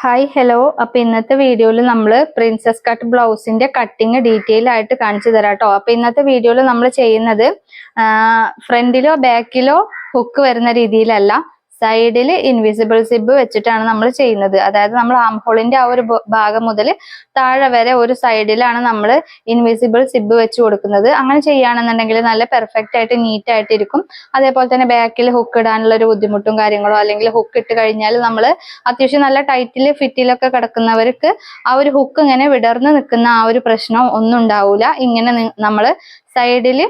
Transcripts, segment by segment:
Hi hello അപ്പൊ ഇന്നത്തെ വീഡിയോയിൽ നമ്മൾ പ്രിൻസസ് കട്ട് ബ്ലൗസിന്റെ കട്ടിങ് ഡീറ്റെയിൽ ആയിട്ട് കാണിച്ചു തരാം കേട്ടോ അപ്പൊ ഇന്നത്തെ വീഡിയോയിൽ നമ്മൾ ചെയ്യുന്നത് ഫ്രണ്ടിലോ ബാക്കിലോ ഹുക്ക് വരുന്ന രീതിയിലല്ല. സൈഡിൽ ഇൻവിസിബിൾ സിബ് വെച്ചിട്ടാണ് നമ്മൾ ചെയ്യുന്നത്. അതായത് നമ്മൾ ആം ഹോളിന്റെ ആ ഒരു ഭാഗം മുതൽ താഴെ വരെ ഒരു സൈഡിലാണ് നമ്മൾ ഇൻവിസിബിൾ സിബ് വെച്ച് കൊടുക്കുന്നത്. അങ്ങനെ ചെയ്യുകയാണെന്നുണ്ടെങ്കിൽ നല്ല പെർഫെക്റ്റ് ആയിട്ട് നീറ്റ് ആയിട്ടിരിക്കും. അതേപോലെ തന്നെ ബാക്കിൽ ഹുക്ക് ഇടാനുള്ള ഒരു ബുദ്ധിമുട്ടും കാര്യങ്ങളോ അല്ലെങ്കിൽ ഹുക്ക് ഇട്ട് കഴിഞ്ഞാൽ നമ്മൾ അത്യാവശ്യം നല്ല ടൈറ്റിൽ ഫിറ്റിലൊക്കെ കിടക്കുന്നവർക്ക് ആ ഒരു ഹുക്ക് ഇങ്ങനെ വിടർന്ന് നിൽക്കുന്ന ആ ഒരു പ്രശ്നം ഒന്നും ഉണ്ടാവില്ല ഇങ്ങനെ നമ്മൾ സൈഡിൽ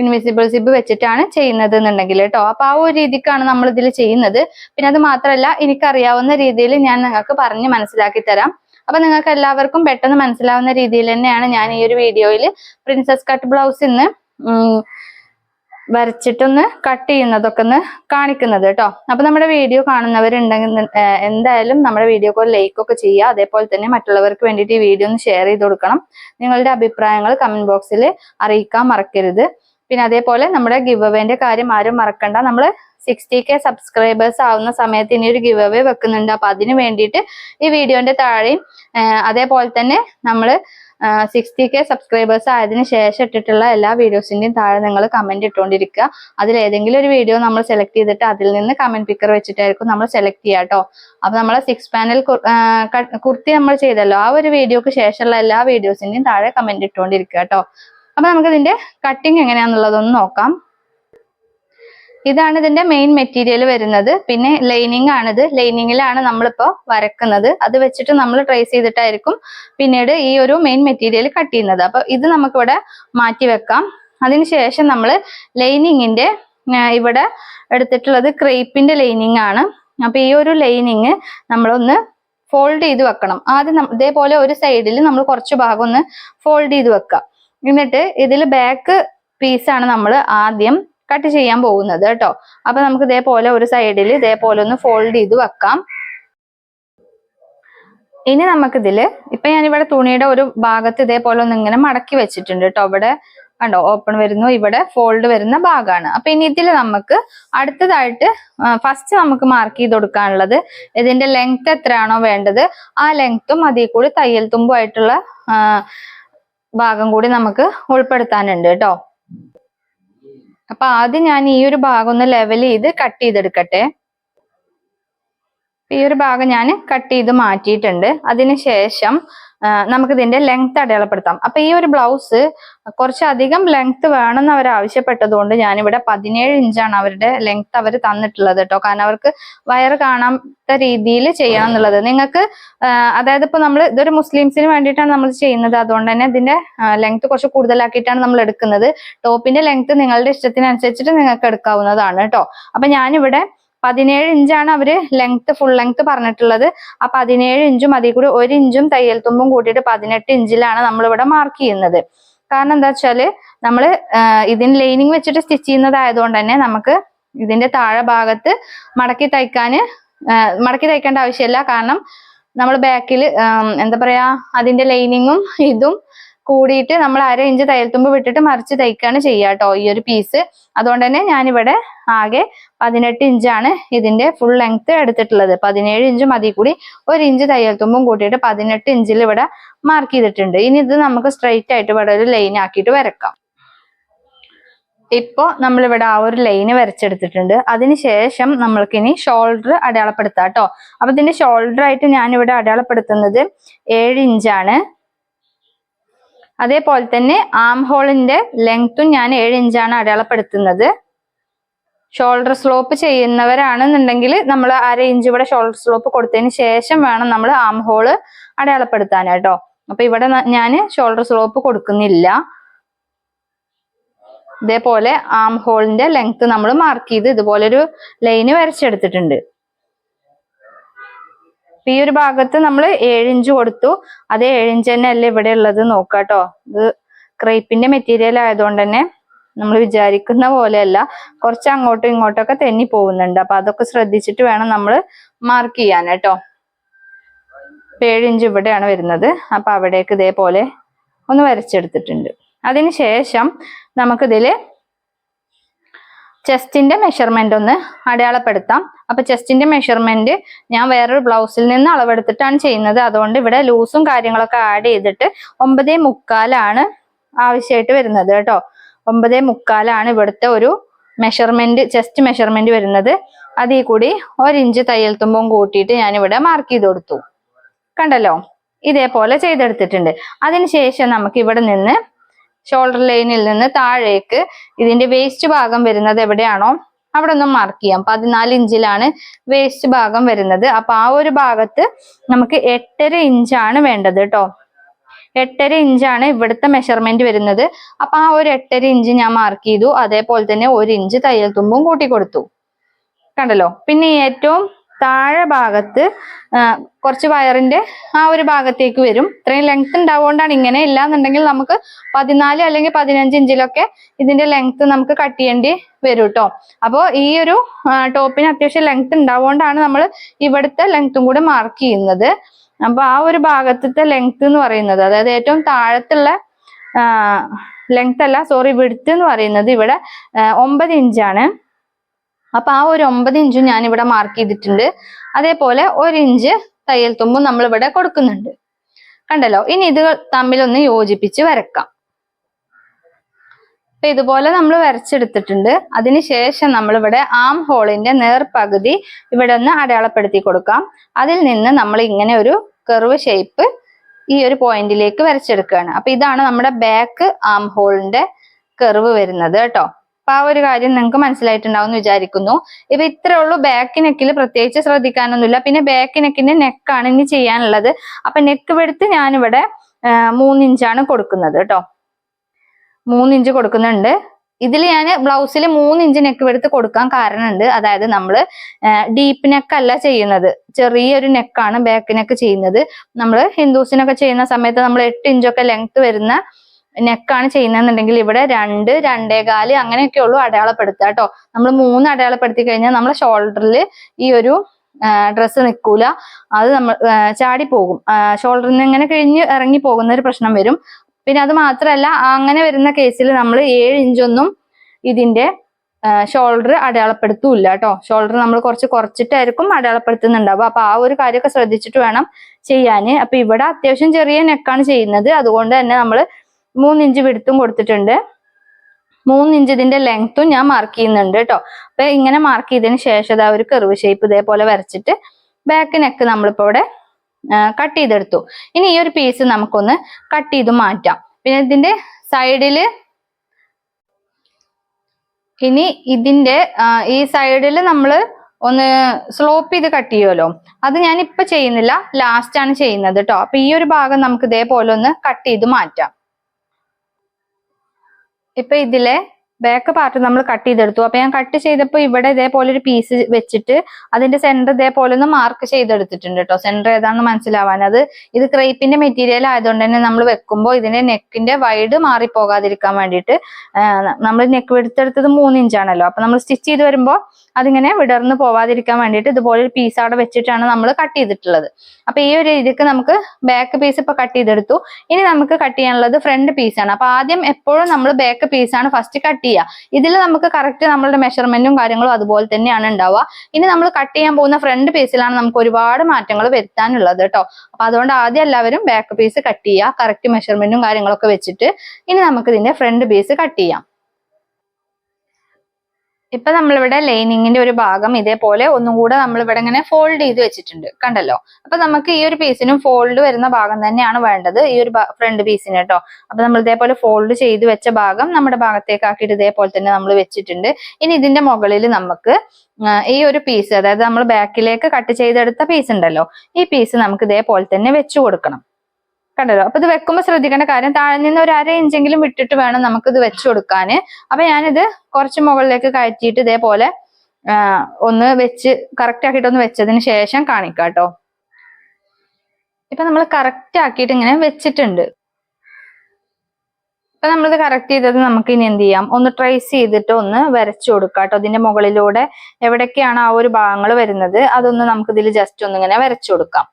ഇൻവിസിബിൾ സിബ് വെച്ചിട്ടാണ് ചെയ്യുന്നത് എന്നുണ്ടെങ്കിൽ കേട്ടോ. അപ്പൊ ആ ഒരു രീതിക്കാണ് നമ്മൾ ഇതിൽ ചെയ്യുന്നത്. പിന്നെ അത് മാത്രമല്ല എനിക്കറിയാവുന്ന രീതിയിൽ ഞാൻ നിങ്ങൾക്ക് പറഞ്ഞ് മനസ്സിലാക്കി തരാം. അപ്പൊ നിങ്ങൾക്ക് എല്ലാവർക്കും പെട്ടെന്ന് മനസ്സിലാവുന്ന രീതിയിൽ തന്നെയാണ് ഞാൻ ഈ ഒരു വീഡിയോയിൽ പ്രിൻസസ് കട്ട് ബ്ലൗസ് ഇന്ന് വരച്ചിട്ടൊന്ന് കട്ട് ചെയ്യുന്നതൊക്കെ ഒന്ന് കാണിക്കുന്നത് കേട്ടോ. അപ്പൊ നമ്മുടെ വീഡിയോ കാണുന്നവരുണ്ടെങ്കിൽ എന്തായാലും നമ്മുടെ വീഡിയോക്ക് ഒരു ലൈക്ക് ഒക്കെ ചെയ്യുക. അതേപോലെ തന്നെ മറ്റുള്ളവർക്ക് വേണ്ടിയിട്ട് ഈ വീഡിയോ ഒന്ന് ഷെയർ ചെയ്ത് കൊടുക്കണം. നിങ്ങളുടെ അഭിപ്രായങ്ങൾ കമന്റ് ബോക്സിൽ അറിയിക്കാൻ മറക്കരുത്. പിന്നെ അതേപോലെ നമ്മുടെ ഗിവ് അവേന്റെ കാര്യം ആരും മറക്കണ്ട. നമ്മൾ സിക്സ്റ്റി കെ സബ്സ്ക്രൈബേഴ്സ് ആവുന്ന സമയത്ത് ഇനി ഒരു ഗിവ് അവേ വെക്കുന്നുണ്ട്. അപ്പൊ അതിന് വേണ്ടിയിട്ട് ഈ വീഡിയോന്റെ താഴെയും അതേപോലെ തന്നെ നമ്മൾ സിക്സ്റ്റി കെ സബ്സ്ക്രൈബേഴ്സ് ആയതിനു ശേഷം ഇട്ടിട്ടുള്ള എല്ലാ വീഡിയോസിന്റെയും താഴെ നിങ്ങൾ കമന്റ് ഇട്ടുകൊണ്ടിരിക്കുക അതിൽ ഏതെങ്കിലും ഒരു വീഡിയോ നമ്മൾ സെലക്ട് ചെയ്തിട്ട് അതിൽ നിന്ന് കമന്റ് പിക്കർ വെച്ചിട്ടായിരിക്കും നമ്മൾ സെലക്ട് ചെയ്യുക കേട്ടോ അപ്പൊ നമ്മളെ സിക്സ് പാനൽ കുർത്തി നമ്മൾ ചെയ്തല്ലോ. ആ ഒരു വീഡിയോക്ക് ശേഷമുള്ള എല്ലാ വീഡിയോസിന്റെയും താഴെ കമന്റ് ഇട്ടുകൊണ്ടിരിക്കുക കേട്ടോ അപ്പൊ നമുക്ക് ഇതിന്റെ കട്ടിങ് എങ്ങനെയാന്നുള്ളതൊന്ന് നോക്കാം. ഇതാണ് ഇതിന്റെ മെയിൻ മെറ്റീരിയൽ വരുന്നത്. പിന്നെ ലൈനിങ് ആണിത്. ലൈനിങ്ങിലാണ് നമ്മളിപ്പോ വരക്കുന്നത്. അത് വെച്ചിട്ട് നമ്മൾ ട്രേസ് ചെയ്തിട്ടായിരിക്കും പിന്നീട് ഈ ഒരു മെയിൻ മെറ്റീരിയൽ കട്ട് ചെയ്യുന്നത്. അപ്പൊ ഇത് നമുക്കിവിടെ മാറ്റി വെക്കാം. അതിനുശേഷം നമ്മൾ ലൈനിങ്ങിന്റെ ഇവിടെ എടുത്തിട്ടുള്ളത് ക്രേപ്പിന്റെ ലൈനിങ് ആണ്. അപ്പൊ ഈ ഒരു ലൈനിങ് നമ്മളൊന്ന് ഫോൾഡ് ചെയ്ത് വെക്കണം. ആദ്യം ഇതേപോലെ ഒരു സൈഡിൽ നമ്മൾ കുറച്ച് ഭാഗം ഒന്ന് ഫോൾഡ് ചെയ്ത് വെക്കാം. എന്നിട്ട് ഇതിൽ ബാക്ക് പീസാണ് നമ്മൾ ആദ്യം കട്ട് ചെയ്യാൻ പോകുന്നത് കേട്ടോ. അപ്പൊ നമുക്ക് ഇതേപോലെ ഒരു സൈഡിൽ ഇതേപോലെ ഒന്ന് ഫോൾഡ് ചെയ്ത് വെക്കാം. ഇനി നമുക്കിതിൽ ഇപ്പൊ ഞാനിവിടെ തുണിയുടെ ഒരു ഭാഗത്ത് ഇതേപോലെ ഒന്ന് ഇങ്ങനെ മടക്കി വെച്ചിട്ടുണ്ട് കേട്ടോ. ഇവിടെ കണ്ടോ ഓപ്പൺ വരുന്നു ഇവിടെ ഫോൾഡ് വരുന്ന ഭാഗമാണ്. അപ്പൊ ഇനി ഇതിൽ നമുക്ക് അടുത്തതായിട്ട് ഫസ്റ്റ് നമുക്ക് മാർക്ക് ചെയ്ത് കൊടുക്കാനുള്ളത് ഇതിന്റെ ലെങ്ത് എത്രയാണോ വേണ്ടത് ആ ലെങ്ത്തും അതിൽ കൂടി തയ്യൽ തുമ്പുമായിട്ടുള്ള ഭാഗം കൂടി നമുക്ക് ഉൾപ്പെടുത്താനുണ്ട് കേട്ടോ. അപ്പൊ ആദ്യം ഞാൻ ഈ ഒരു ഭാഗം ഒന്ന് ലെവൽ ചെയ്ത് കട്ട് ചെയ്തെടുക്കട്ടെ. ഈ ഒരു ഭാഗം ഞാൻ കട്ട് ചെയ്ത് മാറ്റിയിട്ടുണ്ട്. അതിനുശേഷം നമുക്ക് ഇതിന്റെ ലെങ്ത് അടയാളപ്പെടുത്താം. അപ്പൊ ഈ ഒരു ബ്ലൗസ് കുറച്ചധികം ലെങ്ത് വേണമെന്ന് അവർ ആവശ്യപ്പെട്ടതുകൊണ്ട് ഞാനിവിടെ പതിനേഴ് ഇഞ്ചാണ് അവരുടെ ലെങ്ത് അവർ തന്നിട്ടുള്ളത് കേട്ടോ. കാരണം അവർക്ക് വയർ കാണാത്ത രീതിയിൽ ചെയ്യണം എന്നുള്ളത് നിങ്ങൾക്ക് അതായത് ഇപ്പൊ നമ്മൾ ഇതൊരു മുസ്ലിംസിന് വേണ്ടിയിട്ടാണ് നമ്മൾ ചെയ്യുന്നത്. അതുകൊണ്ട് തന്നെ ഇതിന്റെ ലെങ്ത് കുറച്ച് കൂടുതലാക്കിയിട്ടാണ് നമ്മൾ എടുക്കുന്നത്. ടോപ്പിന്റെ ലെങ്ത് നിങ്ങളുടെ ഇഷ്ടത്തിനനുസരിച്ചിട്ട് നിങ്ങൾക്ക് എടുക്കാവുന്നതാണ് കേട്ടോ. അപ്പൊ ഞാനിവിടെ പതിനേഴ് ഇഞ്ചാണ് അവർ ലെങ്ത് ഫുൾ ലെങ്ത് പറഞ്ഞിട്ടുള്ളത്. ആ പതിനേഴ് ഇഞ്ചും അതിൽ കൂടി ഒരു ഇഞ്ചും തയ്യൽ തുമ്പും കൂട്ടിയിട്ട് പതിനെട്ട് ഇഞ്ചിലാണ് നമ്മൾ ഇവിടെ മാർക്ക് ചെയ്യുന്നത്. കാരണം എന്താ വെച്ചാൽ നമ്മൾ ഇതിന് ലൈനിങ് വെച്ചിട്ട് സ്റ്റിച്ച് ചെയ്യുന്നതായതുകൊണ്ട് തന്നെ നമുക്ക് ഇതിന്റെ താഴെ ഭാഗത്ത് മടക്കി തയ്ക്കാന് മടക്കി തയ്ക്കേണ്ട ആവശ്യമില്ല. കാരണം നമ്മൾ ബാക്കിൽ എന്താ പറയാ അതിന്റെ ലൈനിങ്ങും ഇതും കൂടിയിട്ട് നമ്മൾ അര ഇഞ്ച് തയ്യൽത്തുമ്പ് വിട്ടിട്ട് മറിച്ച് തയ്ക്കുകയാണ് ചെയ്യുക കേട്ടോ ഈ ഒരു പീസ് അതുകൊണ്ട് തന്നെ ഞാനിവിടെ ആകെ പതിനെട്ട് ഇഞ്ചാണ് ഇതിന്റെ ഫുൾ ലെങ്ത് എടുത്തിട്ടുള്ളത്. പതിനേഴ് ഇഞ്ച് മതി കൂടി ഒരു ഇഞ്ച് തയ്യൽത്തുമ്പും കൂട്ടിയിട്ട് പതിനെട്ട് ഇഞ്ചിൽ ഇവിടെ മാർക്ക് ചെയ്തിട്ടുണ്ട്. ഇനി ഇത് നമുക്ക് സ്ട്രെയിറ്റ് ആയിട്ട് ഇവിടെ ഒരു ലൈൻ ആക്കിയിട്ട് വരക്കാം. ഇപ്പോ നമ്മളിവിടെ ആ ഒരു ലൈന് വരച്ചെടുത്തിട്ടുണ്ട്. അതിനുശേഷം നമ്മൾക്കിനി ഷോൾഡർ അടയാളപ്പെടുത്താം കേട്ടോ അപ്പൊ ഇതിന്റെ ഷോൾഡർ ആയിട്ട് ഞാൻ ഇവിടെ അടയാളപ്പെടുത്തുന്നത് ഏഴ് ഇഞ്ചാണ് അതേപോലെ തന്നെ ആം ഹോളിന്റെ ലെങ്ത്തും ഞാൻ ഏഴ് ഇഞ്ചാണ് അടയാളപ്പെടുത്തുന്നത്. ഷോൾഡർ സ്ലോപ്പ് ചെയ്യുന്നവരാണെന്നുണ്ടെങ്കിൽ നമ്മൾ അര ഇഞ്ച് ഇവിടെ ഷോൾഡർ സ്ലോപ്പ് കൊടുത്തതിന് ശേഷം വേണം നമ്മൾ ആം ഹോൾ അടയാളപ്പെടുത്താൻ കേട്ടോ അപ്പൊ ഇവിടെ ഞാൻ ഷോൾഡർ സ്ലോപ്പ് കൊടുക്കുന്നില്ല. ഇതേപോലെ ആം ഹോളിന്റെ ലെങ്ത് നമ്മൾ മാർക്ക് ചെയ്ത് ഇതുപോലൊരു ലൈന് വരച്ചെടുത്തിട്ടുണ്ട്. അപ്പൊ ഈ ഒരു ഭാഗത്ത് നമ്മൾ ഏഴ് ഇഞ്ച് കൊടുത്തു. അത് ഏഴ് ഇഞ്ച് തന്നെ അല്ലേ ഇവിടെ ഉള്ളത് നോക്കാട്ടോ. ഇത് ക്രേപ്പിന്റെ മെറ്റീരിയൽ ആയതുകൊണ്ട് തന്നെ നമ്മൾ വിചാരിക്കുന്ന പോലെയല്ല. കുറച്ച് അങ്ങോട്ടും ഇങ്ങോട്ടും ഒക്കെ തെന്നി പോകുന്നുണ്ട്. അപ്പൊ അതൊക്കെ ശ്രദ്ധിച്ചിട്ട് വേണം നമ്മൾ മാർക്ക് ചെയ്യാൻ കേട്ടോ. ഏഴിഞ്ച് ഇവിടെയാണ് വരുന്നത്. അപ്പൊ അവിടേക്ക് ഇതേപോലെ ഒന്ന് വരച്ചെടുത്തിട്ടുണ്ട്. അതിനുശേഷം നമുക്കിതിൽ ചെസ്റ്റിന്റെ മെഷർമെന്റ് ഒന്ന് അടയാളപ്പെടുത്താം. അപ്പൊ ചെസ്റ്റിന്റെ മെഷർമെന്റ് ഞാൻ വേറൊരു ബ്ലൗസിൽ നിന്ന് അളവെടുത്തിട്ടാണ് ചെയ്യുന്നത്. അതുകൊണ്ട് ഇവിടെ ലൂസും കാര്യങ്ങളൊക്കെ ആഡ് ചെയ്തിട്ട് ഒമ്പതേ മുക്കാലാണ് ആവശ്യമായിട്ട് വരുന്നത് കേട്ടോ. ഒമ്പതേ മുക്കാലാണ് ഇവിടുത്തെ ഒരു മെഷർമെന്റ് ചെസ്റ്റ് മെഷർമെന്റ് വരുന്നത്. അതിൽ കൂടി ഒരിഞ്ച് തയ്യൽ തുമ്പും കൂട്ടിയിട്ട് ഞാൻ ഇവിടെ മാർക്ക് ചെയ്ത് കൊടുത്തു. കണ്ടല്ലോ? ഇതേപോലെ ചെയ്തെടുത്തിട്ടുണ്ട്. അതിനുശേഷം നമുക്ക് ഇവിടെ നിന്ന് ഷോൾഡർ ലൈനിൽ നിന്ന് താഴേക്ക് ഇതിന്റെ വേസ്റ്റ് ഭാഗം വരുന്നത് എവിടെയാണോ അവിടെ ഒന്ന് മാർക്ക് ചെയ്യാം. പതിനാല് ഇഞ്ചിലാണ് വേസ്റ്റ് ഭാഗം വരുന്നത്. അപ്പൊ ആ ഒരു ഭാഗത്ത് നമുക്ക് എട്ടര ഇഞ്ചാണ് വേണ്ടത് കേട്ടോ എട്ടര ഇഞ്ചാണ് ഇവിടുത്തെ മെഷർമെന്റ് വരുന്നത്. അപ്പൊ ആ ഒരു എട്ടര ഇഞ്ച് ഞാൻ മാർക്ക് ചെയ്തു. അതേപോലെ തന്നെ ഒരു ഇഞ്ച് തയ്യൽ തുമ്പും കൂട്ടി കൊടുത്തു. കണ്ടല്ലോ? പിന്നെ ഏറ്റവും താഴെ ഭാഗത്ത് കുറച്ച് വയറിന്റെ ആ ഒരു ഭാഗത്തേക്ക് വരും. ഇത്രയും ലെങ്ത് ഉണ്ടാവുകൊണ്ടാണ് ഇങ്ങനെ ഇല്ലാന്നുണ്ടെങ്കിൽ നമുക്ക് പതിനാല് അല്ലെങ്കിൽ പതിനഞ്ച് ഇഞ്ചിലൊക്കെ ഇതിന്റെ ലെങ്ത് നമുക്ക് കട്ട് ചെയ്യേണ്ടി വരും കേട്ടോ അപ്പോൾ ഈ ഒരു ടോപ്പിന് അത്യാവശ്യം ലെങ്ത് ഉണ്ടാവുകൊണ്ടാണ് നമ്മൾ ഇവിടുത്തെ ലെങ്ത്തും കൂടെ മാർക്ക് ചെയ്യുന്നത്. അപ്പൊ ആ ഒരു ഭാഗത്തെ ലെങ്ത് എന്ന് പറയുന്നത് അതായത് ഏറ്റവും താഴത്തുള്ള ലെങ്ത് അല്ല സോറി വിടുത്ത് എന്ന് പറയുന്നത് ഇവിടെ ഒമ്പത് ഇഞ്ചാണ്. അപ്പൊ ആ ഒരു ഒമ്പത് ഇഞ്ചും ഞാൻ ഇവിടെ മാർക്ക് ചെയ്തിട്ടുണ്ട്. അതേപോലെ ഒരു ഇഞ്ച് തയ്യൽ തുമ്പും നമ്മൾ ഇവിടെ കൊടുക്കുന്നുണ്ട്. കണ്ടല്ലോ? ഇനി ഇത് തമ്മിലൊന്ന് യോജിപ്പിച്ച് വരക്കാം. അപ്പൊ ഇതുപോലെ നമ്മൾ വരച്ചെടുത്തിട്ടുണ്ട്. അതിനുശേഷം നമ്മൾ ഇവിടെ ആം ഹോളിന്റെ നേർപകുതി ഇവിടെ ഒന്ന് അടയാളപ്പെടുത്തി കൊടുക്കാം. അതിൽ നിന്ന് നമ്മൾ ഇങ്ങനെ ഒരു കർവ് ഷേപ്പ് ഈ ഒരു പോയിന്റിലേക്ക് വരച്ചെടുക്കുകയാണ്. അപ്പൊ ഇതാണ് നമ്മുടെ ബാക്ക് ആം ഹോളിന്റെ കർവ് വരുന്നത് കേട്ടോ. അപ്പൊ ആ ഒരു കാര്യം നിങ്ങൾക്ക് മനസ്സിലായിട്ടുണ്ടാവും എന്ന് വിചാരിക്കുന്നു. ഇപ്പൊ ഇത്രേ ഉള്ളൂ. ബാക്ക് നെക്കിൽ പ്രത്യേകിച്ച് ശ്രദ്ധിക്കാനൊന്നുമില്ല. പിന്നെ ബാക്ക് നെക്കിന്റെ നെക്കാണ് ഇനി ചെയ്യാനുള്ളത്. അപ്പൊ നെക്ക് വെടുത്ത് ഞാനിവിടെ മൂന്നിഞ്ചാണ് കൊടുക്കുന്നത് കേട്ടോ. മൂന്നിഞ്ച് കൊടുക്കുന്നുണ്ട്. ഇതിൽ ഞാൻ ബ്ലൗസിൽ മൂന്ന് ഇഞ്ച് നെക്ക് വെടുത്ത് കൊടുക്കാൻ കാരണമുണ്ട്. അതായത് നമ്മൾ ഡീപ്പ് നെക്ക് അല്ല ചെയ്യുന്നത്. ചെറിയൊരു നെക്കാണ് ബാക്ക് നെക്ക് ചെയ്യുന്നത്. നമ്മൾ ഹിന്ദുസിനൊക്കെ ചെയ്യുന്ന സമയത്ത് നമ്മൾ എട്ട് ഇഞ്ചൊക്കെ ലെങ്ത് വരുന്ന നെക്കാണ് ചെയ്യുന്നതെന്നുണ്ടെങ്കിൽ ഇവിടെ രണ്ട് രണ്ടേകാൽ അങ്ങനെയൊക്കെ ഉള്ളൂ അടയാളപ്പെടുത്തുക കേട്ടോ. നമ്മൾ മൂന്ന് അടയാളപ്പെടുത്തി കഴിഞ്ഞാൽ നമ്മളെ ഷോൾഡറിൽ ഈ ഒരു ഡ്രസ്സ് നിൽക്കൂല അത് നമ്മൾ ചാടി പോകും. ഷോൾഡറിൽ നിന്ന് ഇങ്ങനെ കഴിഞ്ഞ് ഇറങ്ങി പോകുന്ന ഒരു പ്രശ്നം വരും. പിന്നെ അത് മാത്രമല്ല അങ്ങനെ വരുന്ന കേസിൽ നമ്മൾ ഏഴ് ഇഞ്ചൊന്നും ഇതിന്റെ ഷോൾഡർ അടയാളപ്പെടുത്തൂല്ല കേട്ടോ. ഷോൾഡർ നമ്മൾ കുറച്ച് കുറച്ചിട്ടായിരിക്കും അടയാളപ്പെടുത്തുന്നുണ്ടാവുക. അപ്പൊ ആ ഒരു കാര്യമൊക്കെ ശ്രദ്ധിച്ചിട്ട് വേണം ചെയ്യാന്. അപ്പൊ ഇവിടെ അത്യാവശ്യം ചെറിയ നെക്കാണ് ചെയ്യുന്നത്. അതുകൊണ്ട് തന്നെ നമ്മൾ മൂന്ന് ഇഞ്ച് വിടുത്തും കൊടുത്തിട്ടുണ്ട്. മൂന്ന് ഇഞ്ച് ഇതിന്റെ ലെങ്ത്തും ഞാൻ മാർക്ക് ചെയ്യുന്നുണ്ട് കേട്ടോ. അപ്പൊ ഇങ്ങനെ മാർക്ക് ചെയ്തതിന് ശേഷം ഇതാ ഒരു കെർവ് ഷേപ്പ് ഇതേപോലെ വരച്ചിട്ട് ബാക്ക് നെക്ക് നമ്മളിപ്പോ ഇവിടെ കട്ട് ചെയ്തെടുത്തു. ഇനി ഈ ഒരു പീസ് നമുക്കൊന്ന് കട്ട് ചെയ്ത് മാറ്റാം. പിന്നെ ഇതിന്റെ സൈഡിൽ ഇനി ഇതിന്റെ ഈ സൈഡിൽ നമ്മൾ ഒന്ന് സ്ലോപ്പ് ചെയ്ത് കട്ട് ചെയ്യുമല്ലോ അത് ഞാൻ ഇപ്പൊ ചെയ്യുന്നില്ല ലാസ്റ്റ് ആണ് ചെയ്യുന്നത് കേട്ടോ. അപ്പൊ ഈ ഒരു ഭാഗം നമുക്ക് ഇതേപോലെ ഒന്ന് കട്ട് ചെയ്ത് മാറ്റാം. ഇപ്പൊ ഇതിലെ ബാക്ക് പാർട്ട് നമ്മൾ കട്ട് ചെയ്തെടുത്തു. അപ്പൊ ഞാൻ കട്ട് ചെയ്തപ്പോൾ ഇവിടെ ഇതേപോലെ ഒരു പീസ് വെച്ചിട്ട് അതിന്റെ സെന്റർ ഇതേപോലെ ഒന്ന് മാർക്ക് ചെയ്തെടുത്തിട്ടുണ്ട് കേട്ടോ സെന്റർ ഏതാണെന്ന് മനസ്സിലാവാൻ. അത് ഇത് ക്രേപ്പിന്റെ മെറ്റീരിയൽ ആയതുകൊണ്ട് തന്നെ നമ്മൾ വെക്കുമ്പോൾ ഇതിന്റെ നെക്കിന്റെ വൈഡ് മാറിപ്പോകാതിരിക്കാൻ വേണ്ടിയിട്ട് നമ്മൾ നെക്ക് എടുത്തെടുത്തത് മൂന്ന് ഇഞ്ചാണല്ലോ അപ്പൊ നമ്മൾ സ്റ്റിച്ച് ചെയ്ത് വരുമ്പോൾ അതിങ്ങനെ വിടർന്ന് പോവാതിരിക്കാൻ വേണ്ടിയിട്ട് ഇതുപോലെ ഒരു പീസ് അവിടെ വെച്ചിട്ടാണ് നമ്മൾ കട്ട് ചെയ്തിട്ടുള്ളത്. അപ്പൊ ഈ ഒരു രീതിക്ക് നമുക്ക് ബാക്ക് പീസ് ഇപ്പൊ കട്ട് ചെയ്തെടുത്തു. ഇനി നമുക്ക് കട്ട് ചെയ്യാനുള്ളത് ഫ്രണ്ട് പീസാണ് അപ്പൊ ആദ്യം എപ്പോഴും നമ്മൾ ബാക്ക് പീസാണ് ഫസ്റ്റ് കട്ട് ചെയ്യുക. ഇതിൽ നമുക്ക് കറക്റ്റ് നമ്മളുടെ മെഷർമെന്റും കാര്യങ്ങളും അതുപോലെ തന്നെയാണ് ഉണ്ടാവുക. ഇനി നമ്മൾ കട്ട് ചെയ്യാൻ പോകുന്ന ഫ്രണ്ട് പീസിലാണ് നമുക്ക് ഒരുപാട് മാറ്റങ്ങൾ വരുത്താനുള്ളത് കേട്ടോ അപ്പൊ അതുകൊണ്ട് ആദ്യം എല്ലാവരും ബാക്ക് പീസ് കട്ട് ചെയ്യുക. കറക്റ്റ് മെഷർമെന്റും കാര്യങ്ങളൊക്കെ വെച്ചിട്ട് ഇനി നമുക്ക് ഇതിന്റെ ഫ്രണ്ട് പീസ് കട്ട് ചെയ്യാം. ഇപ്പൊ നമ്മളിവിടെ ലൈനിങ്ങിന്റെ ഒരു ഭാഗം ഇതേപോലെ ഒന്നും കൂടെ നമ്മൾ ഇവിടെ ഇങ്ങനെ ഫോൾഡ് ചെയ്ത് വെച്ചിട്ടുണ്ട് കണ്ടല്ലോ? അപ്പൊ നമുക്ക് ഈ ഒരു പീസിനും ഫോൾഡ് വരുന്ന ഭാഗം തന്നെയാണ് വേണ്ടത് ഈ ഒരു ഫ്രണ്ട് പീസിന് കേട്ടോ അപ്പൊ നമ്മൾ ഇതേപോലെ ഫോൾഡ് ചെയ്ത് വെച്ച ഭാഗം നമ്മുടെ ഭാഗത്തേക്ക് ആക്കിയിട്ട് ഇതേപോലെ തന്നെ നമ്മൾ വെച്ചിട്ടുണ്ട്. ഇനി ഇതിന്റെ മുകളിൽ നമുക്ക് ഈ ഒരു പീസ് അതായത് നമ്മൾ ബാക്കിലേക്ക് കട്ട് ചെയ്തെടുത്ത പീസ് ഉണ്ടല്ലോ ഈ പീസ് നമുക്ക് ഇതേപോലെ തന്നെ വെച്ചു കൊടുക്കണം. കണ്ടല്ലോ. അപ്പൊ ഇത് വെക്കുമ്പോൾ ശ്രദ്ധിക്കേണ്ട കാര്യം താഴെ നിന്ന് ഒരു അര ഇഞ്ചെങ്കിലും വിട്ടിട്ട് വേണം നമുക്ക് ഇത് വെച്ചു കൊടുക്കാൻ അപ്പൊ ഞാനിത് കുറച്ച് മുകളിലേക്ക് കയറ്റിയിട്ട് ഇതേപോലെ ഒന്ന് വെച്ച് കറക്റ്റ് ആക്കിയിട്ട് ഒന്ന് വെച്ചതിന് ശേഷം കാണിക്കാം കേട്ടോ ഇപ്പൊ നമ്മൾ കറക്റ്റ് ആക്കിയിട്ട് ഇങ്ങനെ വെച്ചിട്ടുണ്ട്. ഇപ്പൊ നമ്മളിത് കറക്റ്റ് ചെയ്തത് നമുക്ക് ഇനി എന്ത് ചെയ്യാം? ഒന്ന് ട്രേസ് ചെയ്തിട്ട് ഒന്ന് വരച്ചു കൊടുക്കാം കേട്ടോ അതിന്റെ മുകളിലൂടെ എവിടൊക്കെയാണ് ആ ഒരു ഭാഗങ്ങൾ വരുന്നത്? അതൊന്ന് നമുക്ക് ഇതിൽ ജസ്റ്റ് ഒന്ന് ഇങ്ങനെ വരച്ചു കൊടുക്കാം.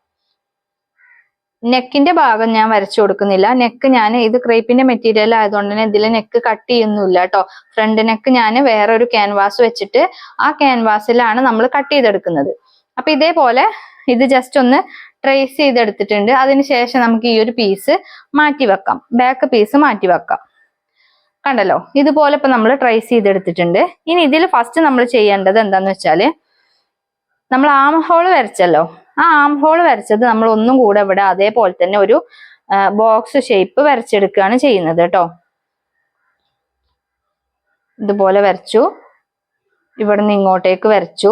നെക്കിന്റെ ഭാഗം ഞാൻ വരച്ചു കൊടുക്കുന്നില്ല. നെക്ക് ഞാൻ ഇത് ക്രേപ്പിന്റെ മെറ്റീരിയൽ ആയതുകൊണ്ട് തന്നെ ഇതിൽ നെക്ക് കട്ട് ചെയ്യുന്നില്ല കേട്ടോ ഫ്രണ്ട് നെക്ക് ഞാൻ വേറെ ഒരു ക്യാൻവാസ് വെച്ചിട്ട് ആ ക്യാൻവാസിലാണ് നമ്മൾ കട്ട് ചെയ്തെടുക്കുന്നത്. അപ്പൊ ഇതേപോലെ ഇത് ജസ്റ്റ് ഒന്ന് ട്രേസ് ചെയ്തെടുത്തിട്ടുണ്ട്. അതിനുശേഷം നമുക്ക് ഈ ഒരു പീസ് മാറ്റി വെക്കാം. ബാക്ക് പീസ് മാറ്റി വെക്കാം. കണ്ടല്ലോ? ഇതുപോലെ ഇപ്പൊ നമ്മൾ ട്രേസ് ചെയ്തെടുത്തിട്ടുണ്ട്. ഇനി ഇതിൽ ഫസ്റ്റ് നമ്മൾ ചെയ്യേണ്ടത് എന്താന്ന് വെച്ചാൽ നമ്മൾ ആം ഹോൾ വരച്ചല്ലോ? ആ ആം ഹോൾ വരച്ചത് നമ്മൾ ഒന്നും കൂടെ ഇവിടെ അതേപോലെ തന്നെ ഒരു ബോക്സ് ഷേപ്പ് വരച്ചെടുക്കുകയാണ് ചെയ്യുന്നത് കേട്ടോ. ഇതുപോലെ വരച്ചു. ഇവിടെ നിന്ന് ഇങ്ങോട്ടേക്ക് വരച്ചു.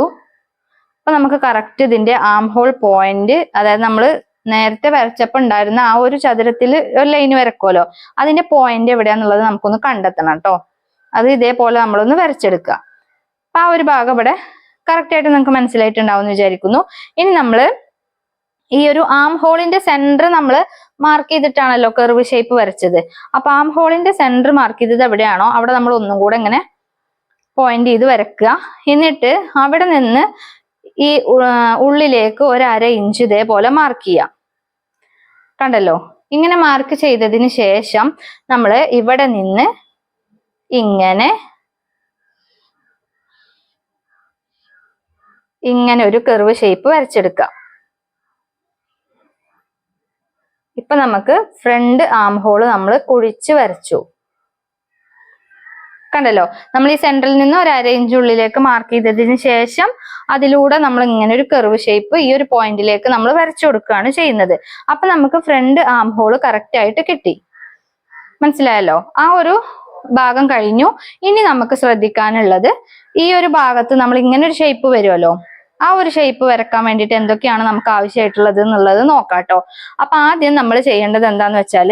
അപ്പൊ നമുക്ക് കറക്റ്റ് ഇതിന്റെ ആം ഹോൾ പോയിന്റ് അതായത് നമ്മൾ നേരത്തെ വരച്ചപ്പോ ഉണ്ടായിരുന്ന ആ ഒരു ചതുരത്തിൽ ഒരു ലൈൻ വരക്കുമല്ലോ. അതിന്റെ പോയിന്റ് എവിടെയാന്നുള്ളത് നമുക്കൊന്ന് കണ്ടെത്തണം കേട്ടോ. അത് ഇതേപോലെ നമ്മളൊന്ന് വരച്ചെടുക്കുക. അപ്പൊ ആ ഒരു ഭാഗം ഇവിടെ കറക്റ്റ് ആയിട്ട് നിങ്ങൾക്ക് മനസ്സിലായിട്ടുണ്ടാവും എന്ന് വിചാരിക്കുന്നു. ഇനി നമ്മൾ ഈ ഒരു ആം ഹോളിന്റെ സെന്റർ നമ്മൾ മാർക്ക് ചെയ്തിട്ടാണല്ലോ കർവ് ഷേപ്പ് വരച്ചത്. അപ്പൊ ആം ഹോളിന്റെ സെന്റർ മാർക്ക് ചെയ്തത് എവിടെയാണോ അവിടെ നമ്മൾ ഒന്നും കൂടെ ഇങ്ങനെ പോയിന്റ് ചെയ്ത് വരക്കുക. എന്നിട്ട് അവിടെ നിന്ന് ഈ ഉള്ളിലേക്ക് ഒരര ഇഞ്ച് ഇതേപോലെ മാർക്ക് ചെയ്യാം കണ്ടല്ലോ? ഇങ്ങനെ മാർക്ക് ചെയ്തതിന് ശേഷം നമ്മൾ ഇവിടെ നിന്ന് ഇങ്ങനെ ഇങ്ങനെ ഒരു കെർവ് ഷേപ്പ് വരച്ചെടുക്കാം. ഇപ്പൊ നമുക്ക് ഫ്രണ്ട് ആം ഹോൾ നമ്മൾ കുഴിച്ച് വരച്ചു. കണ്ടല്ലോ? നമ്മൾ ഈ സെന്ററിൽ നിന്ന് ഒരു അര ഇഞ്ച് ഉള്ളിലേക്ക് മാർക്ക് ചെയ്തതിന് ശേഷം അതിലൂടെ നമ്മൾ ഇങ്ങനെ ഒരു കെർവ് ഷേപ്പ് ഈ ഒരു പോയിന്റിലേക്ക് നമ്മൾ വരച്ചു കൊടുക്കുകയാണ് ചെയ്യുന്നത്. അപ്പൊ നമുക്ക് ഫ്രണ്ട് ആം ഹോൾ കറക്റ്റ് ആയിട്ട് കിട്ടി. മനസ്സിലായല്ലോ? ആ ഒരു ഭാഗം കഴിഞ്ഞു. ഇനി നമുക്ക് ശ്രദ്ധിക്കാനുള്ളത് ഈ ഒരു ഭാഗത്ത് നമ്മൾ ഇങ്ങനെ ഒരു ഷേപ്പ് വരുമല്ലോ? ആ ഒരു ഷേപ്പ് വരക്കാൻ വേണ്ടിയിട്ട് എന്തൊക്കെയാണ് നമുക്ക് ആവശ്യമായിട്ടുള്ളത് എന്നുള്ളത് നോക്കാട്ടോ. അപ്പൊ ആദ്യം നമ്മൾ ചെയ്യേണ്ടത് എന്താന്ന് വെച്ചാൽ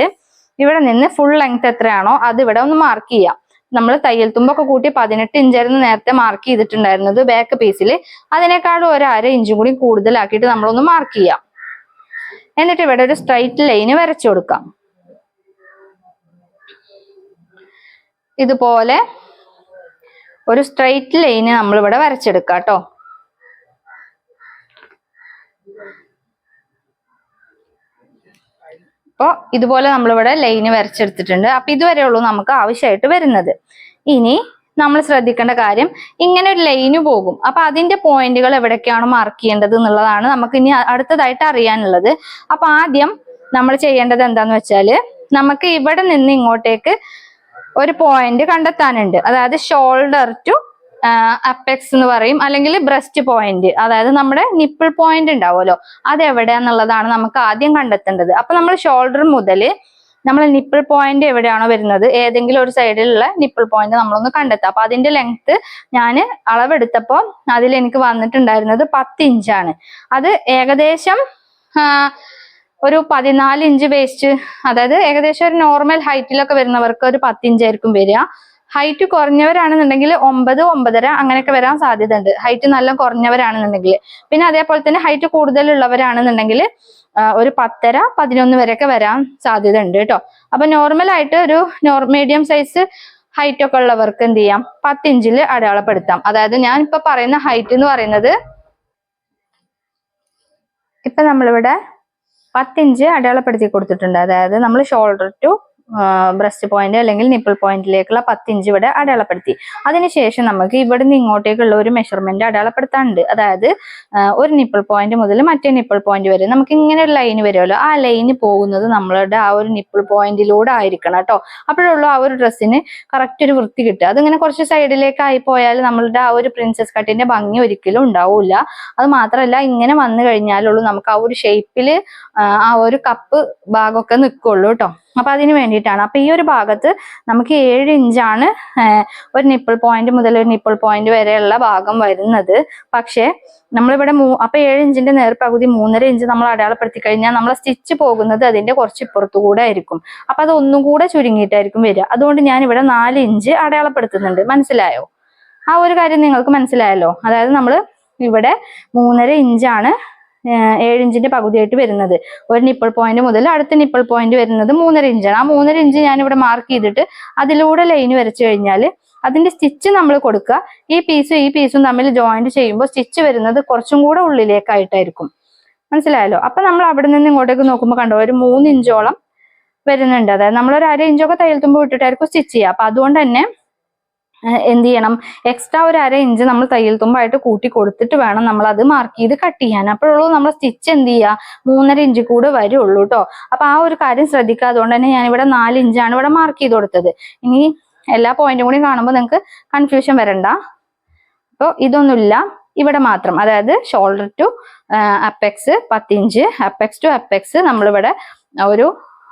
ഇവിടെ നിന്ന് ഫുൾ ലെങ്ത് എത്രയാണോ അത് ഇവിടെ ഒന്ന് മാർക്ക് ചെയ്യാം. നമ്മൾ തയ്യൽ തുമ്പൊക്കെ കൂട്ടി പതിനെട്ട് ഇഞ്ചായിരുന്നു നേരത്തെ മാർക്ക് ചെയ്തിട്ടുണ്ടായിരുന്നത് ബാക്ക് പീസിൽ അതിനേക്കാളും ഒരു അര ഇഞ്ചും കൂടി കൂടുതലാക്കിയിട്ട് നമ്മളൊന്ന് മാർക്ക് ചെയ്യാം. എന്നിട്ട് ഇവിടെ ഒരു സ്ട്രൈറ്റ് ലൈന് വരച്ചു കൊടുക്കാം. ഇതുപോലെ ഒരു സ്ട്രൈറ്റ് ലൈന് നമ്മൾ ഇവിടെ വരച്ചെടുക്കാം കേട്ടോ അപ്പോൾ ഇതുപോലെ നമ്മളിവിടെ ലൈന് വരച്ചെടുത്തിട്ടുണ്ട്. അപ്പൊ ഇതുവരെ ഉള്ളൂ നമുക്ക് ആവശ്യമായിട്ട് വരുന്നത്. ഇനി നമ്മൾ ശ്രദ്ധിക്കേണ്ട കാര്യം ഇങ്ങനെ ഒരു ലൈന് പോകും. അപ്പൊ അതിന്റെ പോയിന്റുകൾ എവിടേക്കാണ് മാർക്ക് ചെയ്യേണ്ടത് എന്നുള്ളതാണ് നമുക്ക് ഇനി അടുത്തതായിട്ട് അറിയാനുള്ളത്. അപ്പൊ ആദ്യം നമ്മൾ ചെയ്യേണ്ടത് എന്താന്ന് വെച്ചാൽ നമുക്ക് ഇവിടെ നിന്ന് ഇങ്ങോട്ടേക്ക് ഒരു പോയിന്റ് കണ്ടെത്താനുണ്ട്. അതായത് ഷോൾഡർ ടു അപ്പെക്സ് എന്ന് പറയും. അല്ലെങ്കിൽ ബ്രസ്റ്റ് പോയിന്റ് അതായത് നമ്മുടെ നിപ്പിൾ പോയിന്റ് ഉണ്ടാവുമല്ലോ. അത് എവിടെയാന്നുള്ളതാണ് നമുക്ക് ആദ്യം കണ്ടെത്തേണ്ടത്. അപ്പൊ നമ്മൾ ഷോൾഡർ മുതൽ നമ്മൾ നിപ്പിൾ പോയിന്റ് എവിടെയാണോ വരുന്നത്? ഏതെങ്കിലും ഒരു സൈഡിലുള്ള നിപ്പിൾ പോയിന്റ് നമ്മളൊന്ന് കണ്ടെത്തുക. അപ്പൊ അതിന്റെ ലെങ്ത് ഞാൻ അളവെടുത്തപ്പോൾ അതിൽ എനിക്ക് വന്നിട്ടുണ്ടായിരുന്നത് പത്ത് ഇഞ്ചാണ് അത് ഏകദേശം ഒരു പതിനാല് ഇഞ്ച് വേസ്റ്റ് അതായത് ഏകദേശം ഒരു നോർമൽ ഹൈറ്റിലൊക്കെ വരുന്നവർക്ക് ഒരു പത്തിഞ്ചായിരിക്കും വരിക. ഹൈറ്റ് കുറഞ്ഞവരാണെന്നുണ്ടെങ്കിൽ ഒമ്പത് ഒമ്പതര അങ്ങനെയൊക്കെ വരാൻ സാധ്യത ഉണ്ട് ഹൈറ്റ് നല്ല കുറഞ്ഞവരാണെന്നുണ്ടെങ്കിൽ. പിന്നെ അതേപോലെ തന്നെ ഹൈറ്റ് കൂടുതലുള്ളവരാണെന്നുണ്ടെങ്കിൽ ഒരു പത്തര പതിനൊന്ന് വരെയൊക്കെ വരാൻ സാധ്യത ഉണ്ട് കേട്ടോ. അപ്പൊ നോർമൽ ആയിട്ട് ഒരു നോർ മീഡിയം സൈസ് ഹൈറ്റ് ഒക്കെ ഉള്ളവർക്ക് എന്ത് ചെയ്യാം? പത്തിഞ്ചിൽ അടയാളപ്പെടുത്താം. അതായത് ഞാൻ ഇപ്പൊ പറയുന്ന ഹൈറ്റ് എന്ന് പറയുന്നത് ഇപ്പൊ നമ്മളിവിടെ പത്തിഞ്ച് അടയാളപ്പെടുത്തി കൊടുത്തിട്ടുണ്ട്. അതായത് നമ്മൾ ഷോൾഡർ ടു ബ്രസ്റ്റ് പോയിന്റ് അല്ലെങ്കിൽ നിപ്പിൾ പോയിന്റിലേക്കുള്ള പത്തിഞ്ച് ഇവിടെ അടയാളപ്പെടുത്തി. അതിനുശേഷം നമുക്ക് ഇവിടെ നിന്ന് ഇങ്ങോട്ടേക്കുള്ള ഒരു മെഷർമെന്റ് അടയാളപ്പെടുത്താനുണ്ട്. അതായത് ഒരു നിപ്പിൾ പോയിന്റ് മുതൽ മറ്റേ നിപ്പിൾ പോയിന്റ് വരെ നമുക്ക് ഇങ്ങനെ ഒരു ലൈൻ വരുമല്ലോ. ആ ലൈന് പോകുന്നത് നമ്മളുടെ ആ ഒരു നിപ്പിൾ പോയിന്റിലൂടെ ആയിരിക്കണം കേട്ടോ. അപ്പോഴുള്ളൂ ആ ഒരു ഡ്രസ്സിന് കറക്റ്റ് ഒരു വൃത്തി കിട്ടുക. അതിങ്ങനെ കുറച്ച് സൈഡിലേക്കായി പോയാൽ നമ്മളുടെ ആ ഒരു പ്രിൻസസ് കട്ടിന്റെ ഭംഗി ഒരിക്കലും ഉണ്ടാവില്ല അത് മാത്രമല്ല ഇങ്ങനെ വന്നു കഴിഞ്ഞാലുള്ളൂ നമുക്ക് ആ ഒരു ഷേപ്പിൽ ആ ഒരു കപ്പ് ഭാഗമൊക്കെ നിൽക്കുള്ളൂ കേട്ടോ. അപ്പൊ അതിന് വേണ്ടിയിട്ടാണ്. അപ്പൊ ഈ ഒരു ഭാഗത്ത് നമുക്ക് ഏഴ് ഇഞ്ചാണ് ഒരു നിപ്പിൾ പോയിന്റ് മുതൽ ഒരു നിപ്പിൾ പോയിന്റ് വരെയുള്ള ഭാഗം വരുന്നത്. പക്ഷേ നമ്മളിവിടെ മൂ അപ്പൊ ഏഴ് ഇഞ്ചിന്റെ നേർപകുതി മൂന്നര ഇഞ്ച് നമ്മൾ അടയാളപ്പെടുത്തി കഴിഞ്ഞാൽ നമ്മൾ സ്റ്റിച്ച് പോകുന്നത് അതിന്റെ കുറച്ച് ഇപ്പുറത്തു കൂടെ ആയിരിക്കും. അപ്പൊ അത് ഒന്നും കൂടെ ചുരുങ്ങിയിട്ടായിരിക്കും വരിക. അതുകൊണ്ട് ഞാൻ ഇവിടെ നാല് ഇഞ്ച് അടയാളപ്പെടുത്തുന്നുണ്ട്. മനസ്സിലായോ? ആ ഒരു കാര്യം നിങ്ങൾക്ക് മനസ്സിലായല്ലോ. അതായത് നമ്മൾ ഇവിടെ മൂന്നര ഇഞ്ചാണ് ഏഴ് ഇഞ്ചിന്റെ പകുതിയായിട്ട് വരുന്നത്. ഒരു നിപ്പിൾ പോയിന്റ് മുതൽ അടുത്ത നിപ്പിൾ പോയിന്റ് വരുന്നത് മൂന്നര ഇഞ്ചാണ്. ആ മൂന്നര ഇഞ്ച് ഞാൻ ഇവിടെ മാർക്ക് ചെയ്തിട്ട് അതിലൂടെ ലൈൻ വരച്ചു കഴിഞ്ഞാൽ അതിന്റെ സ്റ്റിച്ച് നമ്മൾ കൊടുക്കുക. ഈ പീസും ഈ പീസും തമ്മിൽ ജോയിന്റ് ചെയ്യുമ്പോൾ സ്റ്റിച്ച് വരുന്നത് കുറച്ചും കൂടെ ഉള്ളിലേക്കായിട്ടായിരിക്കും. മനസ്സിലായല്ലോ? അപ്പൊ നമ്മൾ അവിടെ നിന്ന് ഇങ്ങോട്ടേക്ക് നോക്കുമ്പോൾ കണ്ടോ ഒരു മൂന്ന് ഇഞ്ചോളം വരുന്നുണ്ട്. അതായത് നമ്മളൊരു അര ഇഞ്ചൊക്കെ തയ്യൽ തുമ്പ് വിട്ടിട്ടായിരിക്കും സ്റ്റിച്ച് ചെയ്യുക. അപ്പൊ അതുകൊണ്ട് തന്നെ എന്ത് ചെയ്യണം എക്സ്ട്രാ ഒരു അര ഇഞ്ച് നമ്മൾ തയ്യൽ തുമ്പായിട്ട് കൂട്ടി കൊടുത്തിട്ട് വേണം നമ്മൾ അത് മാർക്ക് ചെയ്ത് കട്ട് ചെയ്യാൻ. അപ്പോഴുള്ളൂ നമ്മൾ സ്റ്റിച്ച് എന്ത് ചെയ്യുക മൂന്നര ഇഞ്ച് കൂടെ വരുള്ളൂ കേട്ടോ അപ്പൊ ആ ഒരു കാര്യം ശ്രദ്ധിക്കുക അതുകൊണ്ട് തന്നെ ഞാൻ ഇവിടെ നാല് ഇഞ്ചാണ് ഇവിടെ മാർക്ക് ചെയ്ത് കൊടുത്തത്. ഇനി എല്ലാ പോയിന്റും കൂടി കാണുമ്പോൾ നിങ്ങൾക്ക് കൺഫ്യൂഷൻ വരണ്ട. അപ്പോൾ ഇതൊന്നുമില്ല. ഇവിടെ മാത്രം. അതായത് ഷോൾഡർ ടു അപ്പെക്സ് പത്തിഞ്ച് അപ്പെക്സ് ടു അപ്പെക്സ് നമ്മളിവിടെ ഒരു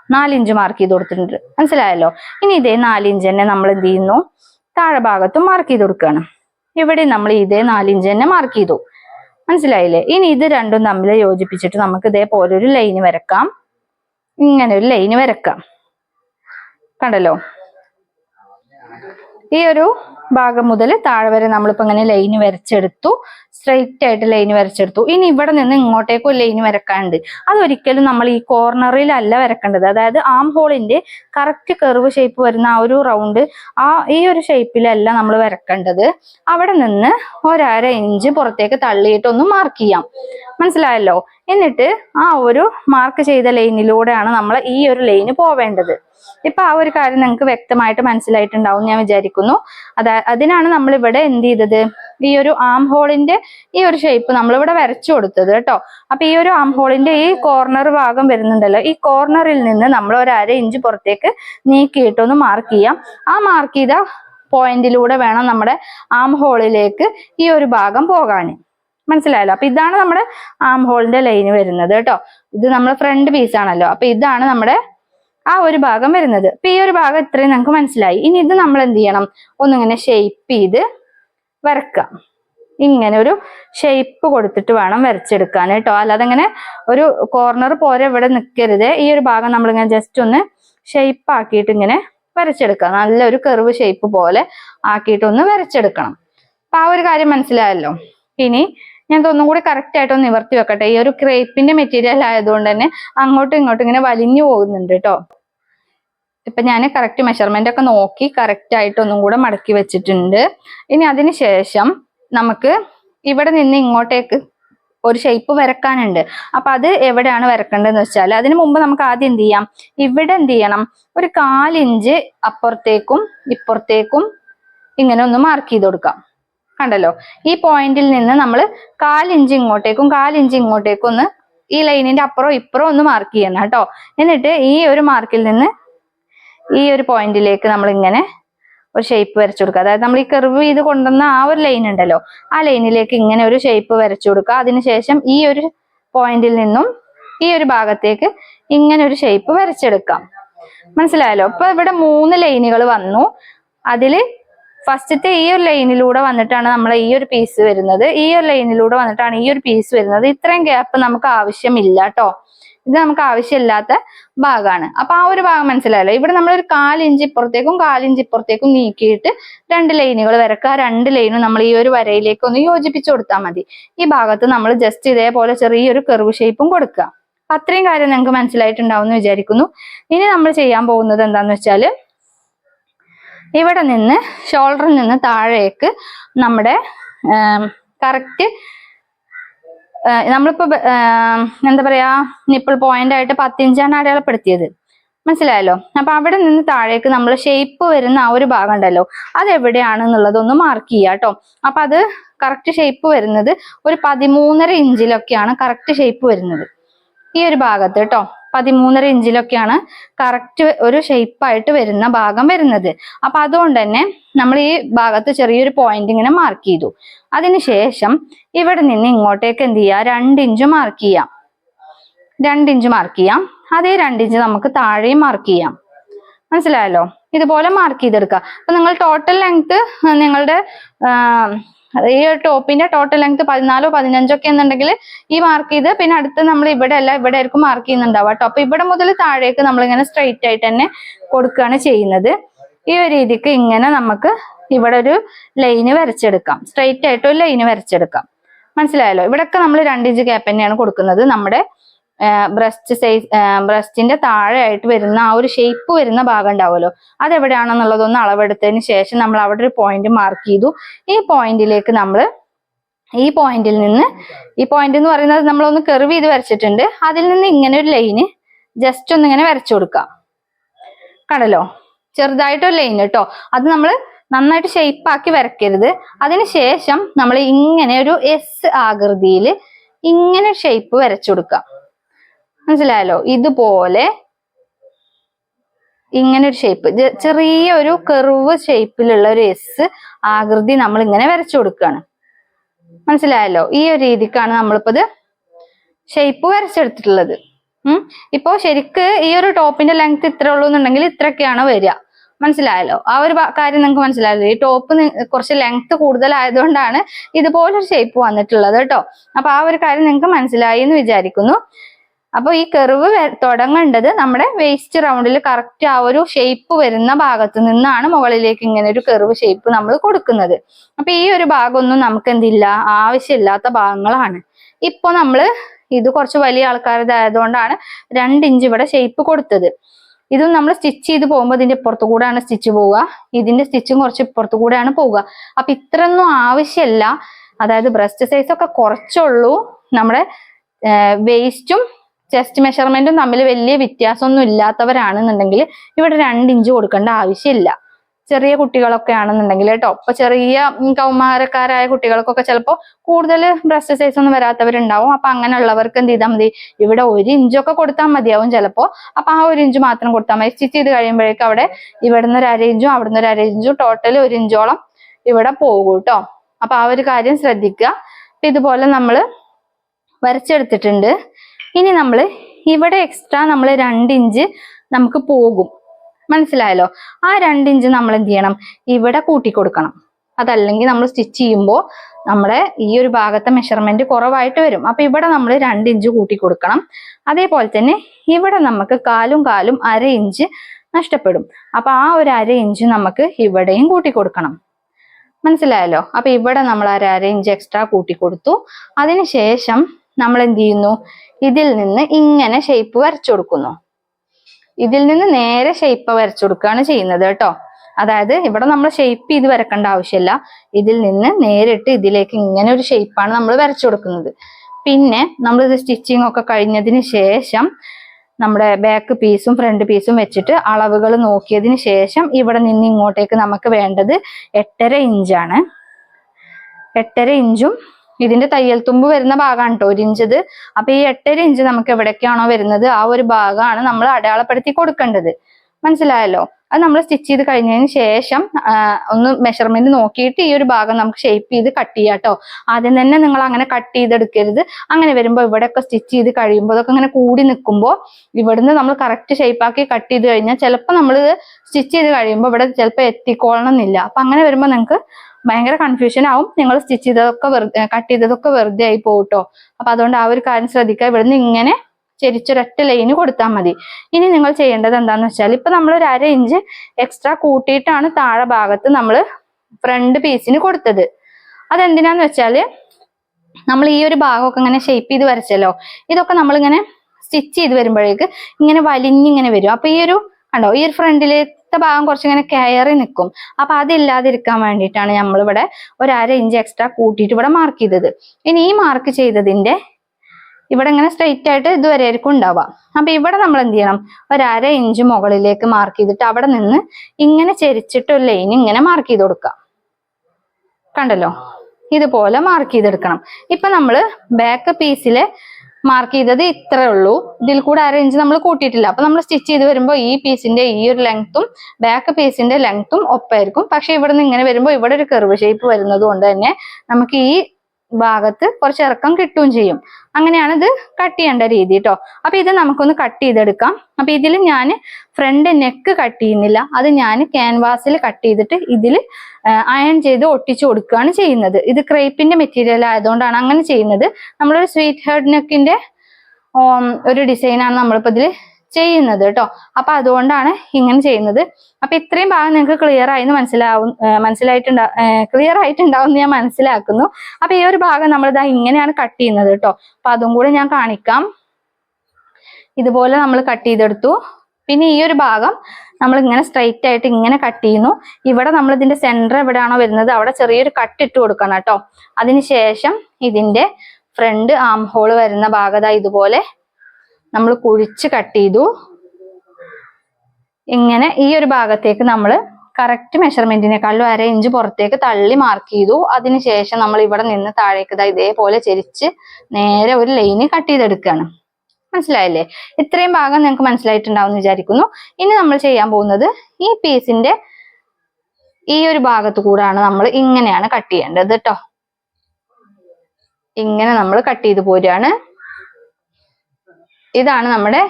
നാലിഞ്ച് മാർക്ക് ചെയ്ത് കൊടുത്തിട്ടുണ്ട്. മനസ്സിലായല്ലോ? ഇനി ഇതേ നാലിഞ്ച് തന്നെ നമ്മൾ എന്ത് ചെയ്യുന്നു താഴെ ഭാഗത്തും മാർക്ക് ചെയ്ത് കൊടുക്കുകയാണ്. ഇവിടെ നമ്മൾ ഇതേ നാലിഞ്ച് തന്നെ മാർക്ക് ചെയ്തു. മനസ്സിലായില്ലേ? ഇനി ഇത് രണ്ടും തമ്മിൽ യോജിപ്പിച്ചിട്ട് നമുക്ക് ഇതേപോലെ ഒരു ലൈന് വരക്കാം. ഇങ്ങനെ ഒരു ലൈന് വരക്കാം. കണ്ടല്ലോ? ഈ ഒരു ഭാഗം മുതൽ താഴെ വരെ നമ്മളിപ്പോ ഇങ്ങനെ ലൈൻ വരച്ചെടുത്തു. സ്ട്രെയിറ്റ് ആയിട്ട് ലൈൻ വരച്ചെടുത്തു. ഇനി ഇവിടെ നിന്ന് ഇങ്ങോട്ടേക്കും ലൈൻ വരക്കാനുണ്ട്. അതൊരിക്കലും നമ്മൾ ഈ കോർണറിലല്ല വരക്കേണ്ടത്. അതായത് ആം ഹോളിന്റെ കറക്റ്റ് കർവ് ഷേപ്പ് വരുന്ന ആ ഒരു റൗണ്ട് ആ ഈ ഒരു ഷേപ്പിലല്ല നമ്മൾ വരക്കേണ്ടത്. അവിടെ നിന്ന് ഒരര ഇഞ്ച് പുറത്തേക്ക് തള്ളിയിട്ടൊന്ന് മാർക്ക് ചെയ്യാം. മനസ്സിലായല്ലോ? എന്നിട്ട് ആ ഒരു മാർക്ക് ചെയ്ത ലൈനിലൂടെയാണ് നമ്മൾ ഈ ഒരു ലൈന് പോവേണ്ടത്. ഇപ്പൊ ആ ഒരു കാര്യം നിങ്ങൾക്ക് വ്യക്തമായിട്ട് മനസ്സിലായിട്ടുണ്ടാവും ഞാൻ വിചാരിക്കുന്നു. അതാ അതിനാണ് നമ്മൾ ഇവിടെ എന്ത് ചെയ്തത്? ഈ ഒരു ആം ഹോളിന്റെ ഈ ഒരു ഷേപ്പ് നമ്മൾ ഇവിടെ വരച്ചു കൊടുത്തത് കേട്ടോ. അപ്പൊ ഈ ഒരു ആം ഹോളിന്റെ ഈ കോർണർ ഭാഗം വരുന്നുണ്ടല്ലോ. ഈ കോർണറിൽ നിന്ന് നമ്മൾ ഒരു അര ഇഞ്ച് പുറത്തേക്ക് നീക്കിയിട്ടൊന്ന് മാർക്ക് ചെയ്യാം. ആ മാർക്ക് ചെയ്ത പോയിന്റിലൂടെ വേണം നമ്മുടെ ആം ഹോളിലേക്ക് ഈ ഒരു ഭാഗം പോകാൻ മനസ്സിലായല്ലോ? അപ്പൊ ഇതാണ് നമ്മുടെ ആം ഹോളിന്റെ ലൈന് വരുന്നത് കേട്ടോ. ഇത് നമ്മുടെ ഫ്രണ്ട് പീസ് ആണല്ലോ. അപ്പൊ ഇതാണ് നമ്മുടെ ആ ഒരു ഭാഗം വരുന്നത്. അപ്പൊ ഈ ഒരു ഭാഗം ഇത്രയും നമുക്ക് മനസ്സിലായി. ഇനി ഇത് നമ്മൾ എന്ത് ചെയ്യണം? ഒന്നിങ്ങനെ ഷെയ്പ്പ് ചെയ്ത് വരക്കാം ഇങ്ങനെ ഒരു ഷേപ്പ് കൊടുത്തിട്ട് വേണം വരച്ചെടുക്കാൻ കേട്ടോ. അല്ലാതെ ഇങ്ങനെ ഒരു കോർണർ പോരെ ഇവിടെ നിൽക്കരുത് ഈ ഒരു ഭാഗം നമ്മളിങ്ങനെ ജസ്റ്റ് ഒന്ന് ഷേപ്പ് ആക്കിയിട്ട് ഇങ്ങനെ വരച്ചെടുക്കാം നല്ലൊരു കർവ് ഷേപ്പ് പോലെ ആക്കിയിട്ട് ഒന്ന് വരച്ചെടുക്കണം. അപ്പൊ ആ ഒരു കാര്യം മനസ്സിലായല്ലോ. ഇനി ഞാൻ ഒന്നും കൂടി കറക്റ്റ് ആയിട്ടൊന്ന് നിവർത്തി വെക്കട്ടെ. ഈ ഒരു ക്രേപ്പിന്റെ മെറ്റീരിയൽ ആയതുകൊണ്ട് തന്നെ അങ്ങോട്ടും ഇങ്ങോട്ടും ഇങ്ങനെ വലിഞ്ഞു പോകുന്നുണ്ട് കേട്ടോ. ഇപ്പൊ ഞാൻ കറക്റ്റ് മെഷർമെന്റ് ഒക്കെ നോക്കി കറക്റ്റ് ആയിട്ട് ഒന്നും കൂടെ മടക്കി വെച്ചിട്ടുണ്ട്. ഇനി അതിന് ശേഷം നമുക്ക് ഇവിടെ നിന്ന് ഇങ്ങോട്ടേക്ക് ഒരു ഷേപ്പ് വരക്കാനുണ്ട്. അപ്പൊ അത് എവിടെയാണ് വരക്കേണ്ടതെന്ന് വെച്ചാൽ അതിനു മുമ്പ് നമുക്ക് ആദ്യം എന്ത് ചെയ്യാം? ഇവിടെ എന്ത് ചെയ്യണം? ഒരു കാലിഞ്ച് അപ്പുറത്തേക്കും ഇപ്പുറത്തേക്കും ഇങ്ങനെ ഒന്ന് മാർക്ക് ചെയ്ത് കൊടുക്കാം. കണ്ടല്ലോ? ഈ പോയിന്റിൽ നിന്ന് നമ്മൾ കാലിഞ്ച് ഇങ്ങോട്ടേക്കും കാലിഞ്ച് ഇങ്ങോട്ടേക്കും ഒന്ന് ഈ ലൈനിന്റെ അപ്പുറം ഇപ്പുറം ഒന്ന് മാർക്ക് ചെയ്യണം കേട്ടോ. എന്നിട്ട് ഈ ഒരു മാർക്കിൽ നിന്ന് ഈ ഒരു പോയിന്റിലേക്ക് നമ്മൾ ഇങ്ങനെ ഒരു ഷേപ്പ് വരച്ചു കൊടുക്കുക. അതായത് നമ്മൾ ഈ കർവ് ചെയ്ത് കൊണ്ടുവന്ന ആ ഒരു ലൈൻ ഉണ്ടല്ലോ ആ ലൈനിലേക്ക് ഇങ്ങനെ ഒരു ഷേപ്പ് വരച്ചു കൊടുക്കുക. അതിനുശേഷം ഈ ഒരു പോയിന്റിൽ നിന്നും ഈ ഒരു ഭാഗത്തേക്ക് ഇങ്ങനെ ഒരു ഷേപ്പ് വരച്ചെടുക്കാം. മനസ്സിലായല്ലോ? അപ്പൊ ഇവിടെ മൂന്ന് ലൈനുകൾ വന്നു. അതിൽ ഫസ്റ്റത്തെ ഈ ഒരു ലൈനിലൂടെ വന്നിട്ടാണ് നമ്മൾ ഈ ഒരു പീസ് വരുന്നത്. ഈ ഒരു ലൈനിലൂടെ വന്നിട്ടാണ് ഈ ഒരു പീസ് വരുന്നത്. ഇത്രയും ഗ്യാപ്പ് നമുക്ക് ആവശ്യമില്ല കേട്ടോ ഇത് നമുക്ക് ആവശ്യമില്ലാത്ത ഭാഗമാണ് അപ്പൊ ആ ഒരു ഭാഗം മനസ്സിലായല്ലോ. ഇവിടെ നമ്മൾ ഒരു കാലിഞ്ച് ഇപ്പുറത്തേക്കും കാലിഞ്ച് ഇപ്പുറത്തേക്കും നീക്കിയിട്ട് രണ്ട് ലൈനുകൾ വരക്കുക രണ്ട് ലൈനും നമ്മൾ ഈ ഒരു വരയിലേക്ക് ഒന്ന് യോജിപ്പിച്ചു കൊടുത്താൽ മതി. ഈ ഭാഗത്ത് നമ്മൾ ജസ്റ്റ് ഇതേപോലെ ചെറിയൊരു കർവ് ഷേപ്പും കൊടുക്കുക. അപ്പൊ അത്രയും കാര്യം നിങ്ങൾക്ക് മനസ്സിലായിട്ടുണ്ടാവും എന്ന് വിചാരിക്കുന്നു. ഇനി നമ്മൾ ചെയ്യാൻ പോകുന്നത് എന്താന്ന് വെച്ചാൽ ഇവിടെ നിന്ന് ഷോൾഡറിൽ നിന്ന് താഴേക്ക് നമ്മുടെ കറക്റ്റ് നമ്മളിപ്പോ എന്താ പറയാ നിപ്പിൾ പോയിന്റ് ആയിട്ട് പത്തിഞ്ചാണ് അടയാളപ്പെടുത്തിയത്. മനസ്സിലായല്ലോ? അപ്പൊ അവിടെ നിന്ന് താഴേക്ക് നമ്മൾ ഷേപ്പ് വരുന്ന ആ ഒരു ഭാഗം ഉണ്ടല്ലോ അത് എവിടെയാണെന്നുള്ളതൊന്ന് മാർക്ക് ചെയ്യുക കേട്ടോ അപ്പൊ അത് കറക്റ്റ് ഷേപ്പ് വരുന്നത് ഒരു പതിമൂന്നര ഇഞ്ചിലൊക്കെയാണ് കറക്റ്റ് ഷേപ്പ് വരുന്നത്. ഈ ഒരു ഭാഗത്ത് കേട്ടോ പതിമൂന്നര ഇഞ്ചിലൊക്കെയാണ് കറക്റ്റ് ഒരു ആയിട്ട് വരുന്ന ഭാഗം വരുന്നത്. അപ്പൊ അതുകൊണ്ട് തന്നെ നമ്മൾ ഈ ഭാഗത്ത് ചെറിയൊരു പോയിന്റ് ഇങ്ങനെ മാർക്ക് ചെയ്തു. അതിനുശേഷം ഇവിടെ നിന്ന് ഇങ്ങോട്ടേക്ക് എന്ത് ചെയ്യുക രണ്ട് ഇഞ്ച് മാർക്ക് ചെയ്യാം. രണ്ട് ഇഞ്ച് മാർക്ക് ചെയ്യാം. അതേ രണ്ട് ഇഞ്ച് നമുക്ക് താഴെയും മാർക്ക് ചെയ്യാം. മനസ്സിലായല്ലോ? ഇതുപോലെ മാർക്ക് ചെയ്തെടുക്കുക. അപ്പൊ നിങ്ങൾ ടോട്ടൽ ലെങ്ത് നിങ്ങളുടെ ഈ ടോപ്പിന്റെ ടോട്ടൽ ലെങ്ത് പതിനാലോ പതിനഞ്ചോ ഒക്കെ എന്നുണ്ടെങ്കിൽ ഈ മാർക്ക് ചെയ്ത് പിന്നെ അടുത്ത് നമ്മൾ ഇവിടെ അല്ല ഇവിടെ ആയിരിക്കും മാർക്ക് ചെയ്യുന്നുണ്ടാവുക കേട്ടോ അപ്പൊ ഇവിടെ മുതൽ താഴേക്ക് നമ്മൾ ഇങ്ങനെ സ്ട്രെയിറ്റ് ആയിട്ട് തന്നെ കൊടുക്കുകയാണ് ചെയ്യുന്നത്. ഈ ഒരു രീതിക്ക് ഇങ്ങനെ നമുക്ക് ഇവിടെ ഒരു ലൈന് വരച്ചെടുക്കാം. സ്ട്രെയിറ്റ് ആയിട്ട് ഒരു ലൈന് വരച്ചെടുക്കാം. മനസ്സിലായല്ലോ? ഇവിടെയൊക്കെ നമ്മൾ രണ്ട് ഇഞ്ച് ഗ്യാപ്പ് തന്നെയാണ് കൊടുക്കുന്നത്. നമ്മുടെ ബ്രസ്റ്റ് സൈസ് ബ്രസ്റ്റിന്റെ താഴെയായിട്ട് വരുന്ന ആ ഒരു ഷേപ്പ് വരുന്ന ഭാഗം ഉണ്ടാവുമല്ലോ. അതെവിടെയാണെന്നുള്ളതൊന്ന് അളവെടുത്തതിന് ശേഷം നമ്മൾ അവിടെ ഒരു പോയിന്റ് മാർക്ക് ചെയ്തു. ഈ പോയിന്റിലേക്ക് നമ്മൾ ഈ പോയിന്റിൽ നിന്ന് ഈ പോയിന്റ് എന്ന് പറയുന്നത് നമ്മളൊന്ന് കെർവ് ചെയ്ത് വരച്ചിട്ടുണ്ട്. അതിൽ നിന്ന് ഇങ്ങനെ ഒരു ലൈന് ജസ്റ്റ് ഒന്ന് ഇങ്ങനെ വരച്ചു കൊടുക്കാം കണ്ടല്ലോ ചെറുതായിട്ടൊരു ലൈൻ കേട്ടോ അത് നമ്മൾ നന്നായിട്ട് ഷേപ്പ് ആക്കി വരയ്ക്കരുത്. അതിനുശേഷം നമ്മൾ ഇങ്ങനെ ഒരു എസ് ആകൃതിയിൽ ഇങ്ങനെ ഷേപ്പ് വരച്ചു കൊടുക്കാം മനസ്സിലായല്ലോ? ഇതുപോലെ ഇങ്ങനെ ഒരു ഷേപ്പ് ചെറിയ ഒരു കെർവ് ഷേപ്പിലുള്ള ഒരു എസ് ആകൃതി നമ്മൾ ഇങ്ങനെ വരച്ചു കൊടുക്കുകയാണ് മനസ്സിലായല്ലോ? ഈ ഒരു രീതിക്കാണ് നമ്മളിപ്പോ ഇത് ഷേപ്പ് വരച്ചെടുത്തിട്ടുള്ളത്. ഉം? ഇപ്പോ ശരിക്ക് ഈ ഒരു ടോപ്പിന്റെ ലെങ്ത് ഇത്ര ഉള്ളൂ എന്നുണ്ടെങ്കിൽ ഇത്രയൊക്കെയാണ് വരിക. മനസ്സിലായല്ലോ? ആ ഒരു കാര്യം നിങ്ങൾക്ക് മനസ്സിലായല്ലോ. ഈ ടോപ്പ് കുറച്ച് ലെങ്ത് കൂടുതലായതുകൊണ്ടാണ് ഇതുപോലൊരു ഷേപ്പ് വന്നിട്ടുള്ളത് കേട്ടോ. അപ്പൊ ആ ഒരു കാര്യം നിങ്ങൾക്ക് മനസ്സിലായി എന്ന് വിചാരിക്കുന്നു. അപ്പൊ ഈ കെറിവ് തുടങ്ങേണ്ടത് നമ്മുടെ വേസ്റ്റ് റൗണ്ടിൽ കറക്റ്റ് ആ ഒരു ഷേപ്പ് വരുന്ന ഭാഗത്ത് നിന്നാണ് മുകളിലേക്ക് ഇങ്ങനെ ഒരു കെറിവ് ഷേപ്പ് നമ്മൾ കൊടുക്കുന്നത്. അപ്പൊ ഈ ഒരു ഭാഗമൊന്നും നമുക്ക് എന്തില്ല ആവശ്യമില്ലാത്ത ഭാഗങ്ങളാണ്. ഇപ്പൊ നമ്മൾ ഇത് കുറച്ച് വലിയ ആൾക്കാരുടെ ആയതുകൊണ്ടാണ് രണ്ട് ഇഞ്ച് ഇവിടെ ഷേപ്പ് കൊടുത്തത്. ഇതും നമ്മൾ സ്റ്റിച്ച് ചെയ്ത് പോകുമ്പോൾ ഇതിന്റെ ഇപ്പുറത്തു കൂടെയാണ് സ്റ്റിച്ച് പോവുക. ഇതിന്റെ സ്റ്റിച്ചും കുറച്ച് ഇപ്പുറത്തു കൂടെയാണ് പോവുക. അപ്പൊ ഇത്രയൊന്നും ആവശ്യമില്ല. അതായത് ബ്രസ്റ്റ് സൈസ് ഒക്കെ കുറച്ചുള്ളൂ നമ്മുടെ വേസ്റ്റും ചെസ്റ്റ് മെഷർമെന്റും തമ്മിൽ വലിയ വ്യത്യാസമൊന്നും ഇല്ലാത്തവരാണെന്നുണ്ടെങ്കിൽ ഇവിടെ രണ്ട് ഇഞ്ച് കൊടുക്കേണ്ട ആവശ്യമില്ല. ചെറിയ കുട്ടികളൊക്കെ ആണെന്നുണ്ടെങ്കിൽ കേട്ടോ. അപ്പൊ ചെറിയ കൗമാരക്കാരായ കുട്ടികൾക്കൊക്കെ ചിലപ്പോൾ കൂടുതൽ ബ്രസ്റ്റ് സൈസ് ഒന്നും വരാത്തവരുണ്ടാവും. അപ്പൊ അങ്ങനെയുള്ളവർക്ക് എന്ത് ചെയ്താൽ മതി. ഇവിടെ ഒരു ഇഞ്ചൊക്കെ കൊടുത്താൽ മതിയാവും ചിലപ്പോൾ അപ്പൊ ആ ഒരു ഇഞ്ച് മാത്രം കൊടുത്താൽ മതി. സ്റ്റിച്ച് ചെയ്ത് കഴിയുമ്പോഴേക്കും അവിടെ ഇവിടുന്ന് ഒരു അര ഇഞ്ചും അവിടുന്ന് ഒരു അര ഇഞ്ചും ടോട്ടൽ ഒരു ഇഞ്ചോളം ഇവിടെ പോകും കേട്ടോ. അപ്പൊ ആ ഒരു കാര്യം ശ്രദ്ധിക്കുക. ഇതുപോലെ നമ്മൾ വരച്ചെടുത്തിട്ടുണ്ട്. ഇനി നമ്മൾ ഇവിടെ എക്സ്ട്രാ നമ്മൾ രണ്ട് ഇഞ്ച് നമുക്ക് പോകും. മനസ്സിലായല്ലോ? ആ രണ്ട് ഇഞ്ച് നമ്മൾ എന്ത് ചെയ്യണം? ഇവിടെ കൂട്ടി കൊടുക്കണം. അതല്ലെങ്കിൽ നമ്മൾ സ്റ്റിച്ച് ചെയ്യുമ്പോൾ നമ്മുടെ ഈ ഒരു ഭാഗത്തെ മെഷർമെന്റ് കുറവായിട്ട് വരും. അപ്പൊ ഇവിടെ നമ്മൾ രണ്ട് ഇഞ്ച് കൂട്ടി കൊടുക്കണം. അതേപോലെ തന്നെ ഇവിടെ നമുക്ക് കാലും കാലും അര ഇഞ്ച് നഷ്ടപ്പെടും. അപ്പൊ ആ ഒരു അര ഇഞ്ച് നമുക്ക് ഇവിടെയും കൂട്ടി കൊടുക്കണം. മനസ്സിലായല്ലോ? അപ്പൊ ഇവിടെ നമ്മൾ അര അര ഇഞ്ച് എക്സ്ട്രാ കൂട്ടി കൊടുത്തു. അതിനുശേഷം നമ്മൾ എന്ത് ചെയ്യുന്നു ഇതിൽ നിന്ന് ഇങ്ങനെ ഷേപ്പ് വരച്ചു കൊടുക്കുന്നു. ഇതിൽ നിന്ന് നേരെ ഷേപ്പ് വരച്ചു കൊടുക്കുകയാണ് ചെയ്യുന്നത് കേട്ടോ. അതായത് ഇവിടെ നമ്മൾ ഷേപ്പ് ചെയ്ത് വരക്കേണ്ട ആവശ്യമില്ല. ഇതിൽ നിന്ന് നേരിട്ട് ഇതിലേക്ക് ഇങ്ങനെ ഒരു ഷേപ്പാണ് നമ്മൾ വരച്ചു കൊടുക്കുന്നത്. പിന്നെ നമ്മൾ ഇത് സ്റ്റിച്ചിങ് ഒക്കെ കഴിഞ്ഞതിന് ശേഷം നമ്മുടെ ബാക്ക് പീസും ഫ്രണ്ട് പീസും വെച്ചിട്ട് അളവുകൾ നോക്കിയതിന് ശേഷം ഇവിടെ നിന്ന് ഇങ്ങോട്ടേക്ക് നമുക്ക് വേണ്ടത് എട്ടര ഇഞ്ചാണ് എട്ടര ഇഞ്ചും ഇതിന്റെ തയ്യൽ തുമ്പ് വരുന്ന ഭാഗമാണ് കേട്ടോ ഒരു ഇഞ്ചത് അപ്പൊ ഈ എട്ടര ഇഞ്ച് നമുക്ക് എവിടേക്കാണോ വരുന്നത് ആ ഒരു ഭാഗമാണ് നമ്മൾ അടയാളപ്പെടുത്തി കൊടുക്കേണ്ടത്. മനസ്സിലായല്ലോ? അത് നമ്മൾ സ്റ്റിച്ച് ചെയ്ത് കഴിഞ്ഞതിന് ശേഷം ഒന്ന് മെഷർമെന്റ് നോക്കിയിട്ട് ഈ ഒരു ഭാഗം നമുക്ക് ഷേപ്പ് ചെയ്ത് കട്ട് ചെയ്യാം കേട്ടോ ആദ്യം തന്നെ നിങ്ങൾ അങ്ങനെ കട്ട് ചെയ്തെടുക്കരുത്. അങ്ങനെ വരുമ്പോൾ ഇവിടെയൊക്കെ സ്റ്റിച്ച് ചെയ്ത് കഴിയുമ്പോൾ അതൊക്കെ ഇങ്ങനെ കൂടി നിൽക്കുമ്പോൾ ഇവിടുന്ന് നമ്മൾ കറക്റ്റ് ഷേപ്പ് ആക്കി കട്ട് ചെയ്ത് കഴിഞ്ഞാൽ ചിലപ്പോൾ നമ്മൾ സ്റ്റിച്ച് ചെയ്ത് കഴിയുമ്പോൾ ഇവിടെ ചിലപ്പോൾ എത്തിക്കോളണം എന്നില്ല. അപ്പൊ അങ്ങനെ വരുമ്പോൾ നിങ്ങൾക്ക് ഭയങ്കര കൺഫ്യൂഷൻ ആവും. നിങ്ങൾ സ്റ്റിച്ച് ചെയ്തതൊക്കെ വെറുതെ കട്ട് ചെയ്തതൊക്കെ വെറുതെ ആയി പോകും കേട്ടോ അപ്പൊ അതുകൊണ്ട് ആ ഒരു കാര്യം ശ്രദ്ധിക്കുക. ഇവിടുന്ന് ഇങ്ങനെ ചെരിച്ചൊരൊറ്റ ലൈന് കൊടുത്താൽ മതി. ഇനി നിങ്ങൾ ചെയ്യേണ്ടത് എന്താന്ന് വെച്ചാൽ ഇപ്പൊ നമ്മൾ ഒരു അര ഇഞ്ച് എക്സ്ട്രാ കൂട്ടിയിട്ടാണ് താഴെ ഭാഗത്ത് നമ്മൾ ഫ്രണ്ട് പീസിന് കൊടുത്തത്. അതെന്തിനാന്ന് വെച്ചാൽ നമ്മൾ ഈ ഒരു ഭാഗമൊക്കെ ഇങ്ങനെ ഷേപ്പ് ചെയ്ത് വരച്ചല്ലോ. ഇതൊക്കെ നമ്മളിങ്ങനെ സ്റ്റിച്ച് ചെയ്ത് വരുമ്പോഴേക്ക് ഇങ്ങനെ വലിഞ്ഞിങ്ങനെ വരും. അപ്പൊ ഈ ഒരു കണ്ടോ? ഈ ഒരു ഫ്രണ്ടിലത്തെ ഭാഗം കുറച്ചിങ്ങനെ കയറി നിൽക്കും അപ്പൊ അതില്ലാതിരിക്കാൻ വേണ്ടിയിട്ടാണ് നമ്മളിവിടെ ഒരു അര ഇഞ്ച് എക്സ്ട്രാ കൂട്ടിയിട്ട് ഇവിടെ മാർക്ക് ചെയ്തത്. ഇനി ഈ മാർക്ക് ചെയ്തതിന്റെ ഇവിടെ ഇങ്ങനെ സ്ട്രെയിറ്റ് ആയിട്ട് ഇതുവരെ ആയിരിക്കും ഉണ്ടാവുക. അപ്പൊ ഇവിടെ നമ്മൾ എന്ത് ചെയ്യണം? ഒരു അര ഇഞ്ച് മുകളിലേക്ക് മാർക്ക് ചെയ്തിട്ട് അവിടെ നിന്ന് ഇങ്ങനെ ചെരിച്ചിട്ട് ഒരു ലൈൻ ഇങ്ങനെ മാർക്ക് ചെയ്ത് കൊടുക്കുക. കണ്ടല്ലോ? ഇതുപോലെ മാർക്ക് ചെയ്തെടുക്കണം. ഇപ്പൊ നമ്മൾ ബാക്ക് പീസിൽ മാർക്ക് ചെയ്തത് ഇത്രേ ഉള്ളൂ. ഇതിൽ കൂടെ അര ഇഞ്ച് നമ്മൾ കൂട്ടിയിട്ടില്ല. അപ്പൊ നമ്മൾ സ്റ്റിച്ച് ചെയ്ത് വരുമ്പോൾ ഈ പീസിന്റെ ഈ ഒരു ലെങ്ത്തും ബാക്ക് പീസിന്റെ ലെങ്ത്തും ഒപ്പായിരിക്കും. പക്ഷെ ഇവിടെ നിന്ന് ഇങ്ങനെ വരുമ്പോൾ ഇവിടെ ഒരു കെർവ് ഷേപ്പ് വരുന്നത് കൊണ്ട് തന്നെ നമുക്ക് ഈ ഭാഗത്ത് കുറച്ച് ഇറക്കം കിട്ടുകയും ചെയ്യും. അങ്ങനെയാണ് ഇത് കട്ട് ചെയ്യേണ്ട രീതി കേട്ടോ അപ്പൊ ഇത് നമുക്കൊന്ന് കട്ട് ചെയ്തെടുക്കാം. അപ്പൊ ഇതിൽ ഞാൻ ഫ്രണ്ട് നെക്ക് കട്ട് ചെയ്യുന്നില്ല. അത് ഞാൻ ക്യാൻവാസിൽ കട്ട് ചെയ്തിട്ട് ഇതിൽ അയൺ ചെയ്ത് ഒട്ടിച്ചു കൊടുക്കുകയാണ് ചെയ്യുന്നത്. ഇത് ക്രേപ്പിന്റെ മെറ്റീരിയൽ ആയതുകൊണ്ടാണ് അങ്ങനെ ചെയ്യുന്നത്. നമ്മളൊരു സ്വീറ്റ് ഹേർഡ് നെക്കിന്റെ ഒരു ഡിസൈനാണ് നമ്മളിപ്പോ ഇതിൽ ചെയ്യുന്നത് കേട്ടോ അപ്പൊ അതുകൊണ്ടാണ് ഇങ്ങനെ ചെയ്യുന്നത്. അപ്പൊ ഇത്രയും ഭാഗം നിങ്ങൾക്ക് ക്ലിയർ ആയി എന്ന് മനസ്സിലാവും മനസ്സിലായിട്ടുണ്ടാ ക്ലിയർ ആയിട്ടുണ്ടാവും ഞാൻ മനസ്സിലാക്കുന്നു. അപ്പൊ ഈ ഒരു ഭാഗം നമ്മൾ ഇതാ ഇങ്ങനെയാണ് കട്ട് ചെയ്യുന്നത് കേട്ടോ അപ്പൊ അതും കൂടെ ഞാൻ കാണിക്കാം. ഇതുപോലെ നമ്മൾ കട്ട് ചെയ്തെടുത്തു. പിന്നെ ഈ ഒരു ഭാഗം നമ്മൾ ഇങ്ങനെ സ്ട്രൈറ്റ് ആയിട്ട് ഇങ്ങനെ കട്ട് ചെയ്യുന്നു. ഇവിടെ നമ്മൾ ഇതിന്റെ സെന്റർ എവിടെയാണോ വരുന്നത് അവിടെ ചെറിയൊരു കട്ട് ഇട്ട് കൊടുക്കണം കേട്ടോ അതിനുശേഷം ഇതിന്റെ ഫ്രണ്ട് ആം ഹോൾ വരുന്ന ഭാഗത ഇതുപോലെ നമ്മൾ കുഴിച്ച് കട്ട് ചെയ്തു. ഇങ്ങനെ ഈ ഒരു ഭാഗത്തേക്ക് നമ്മൾ കറക്റ്റ് മെഷർമെന്റിനെക്കാളും അര ഇഞ്ച് പുറത്തേക്ക് തള്ളി മാർക്ക് ചെയ്തു. അതിനുശേഷം നമ്മൾ ഇവിടെ നിന്ന് താഴേക്ക് ഇതേപോലെ ചെരിച്ച് നേരെ ഒരു ലൈന് കട്ട് ചെയ്തെടുക്കുകയാണ് മനസ്സിലായല്ലേ? ഇത്രയും ഭാഗം നിങ്ങൾക്ക് മനസ്സിലായിട്ടുണ്ടാവും എന്ന് വിചാരിക്കുന്നു. ഇനി നമ്മൾ ചെയ്യാൻ പോകുന്നത് ഈ പീസിന്റെ ഈ ഒരു ഭാഗത്ത് കൂടാണ് നമ്മൾ ഇങ്ങനെയാണ് കട്ട് ചെയ്യേണ്ടത് കേട്ടോ ഇങ്ങനെ നമ്മൾ കട്ട് ചെയ്ത് പോരുകയാണ്. ഇതാണ് നമ്മുടെ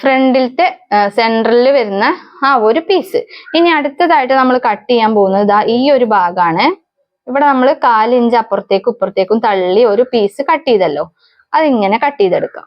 ഫ്രണ്ടിലത്തെ സെൻട്രലിൽ വരുന്ന ആ ഒരു പീസ് ഇനി അടുത്തതായിട്ട് നമ്മൾ കട്ട് ചെയ്യാൻ പോകുന്നത് ദാ ഈ ഒരു ഭാഗമാണ് ഇവിടെ നമ്മൾ കാലിഞ്ച് അപ്പുറത്തേക്കും ഇപ്പുറത്തേക്കും തള്ളി ഒരു പീസ് കട്ട് ചെയ്തല്ലോ. അതിങ്ങനെ കട്ട് ചെയ്തെടുക്കാം.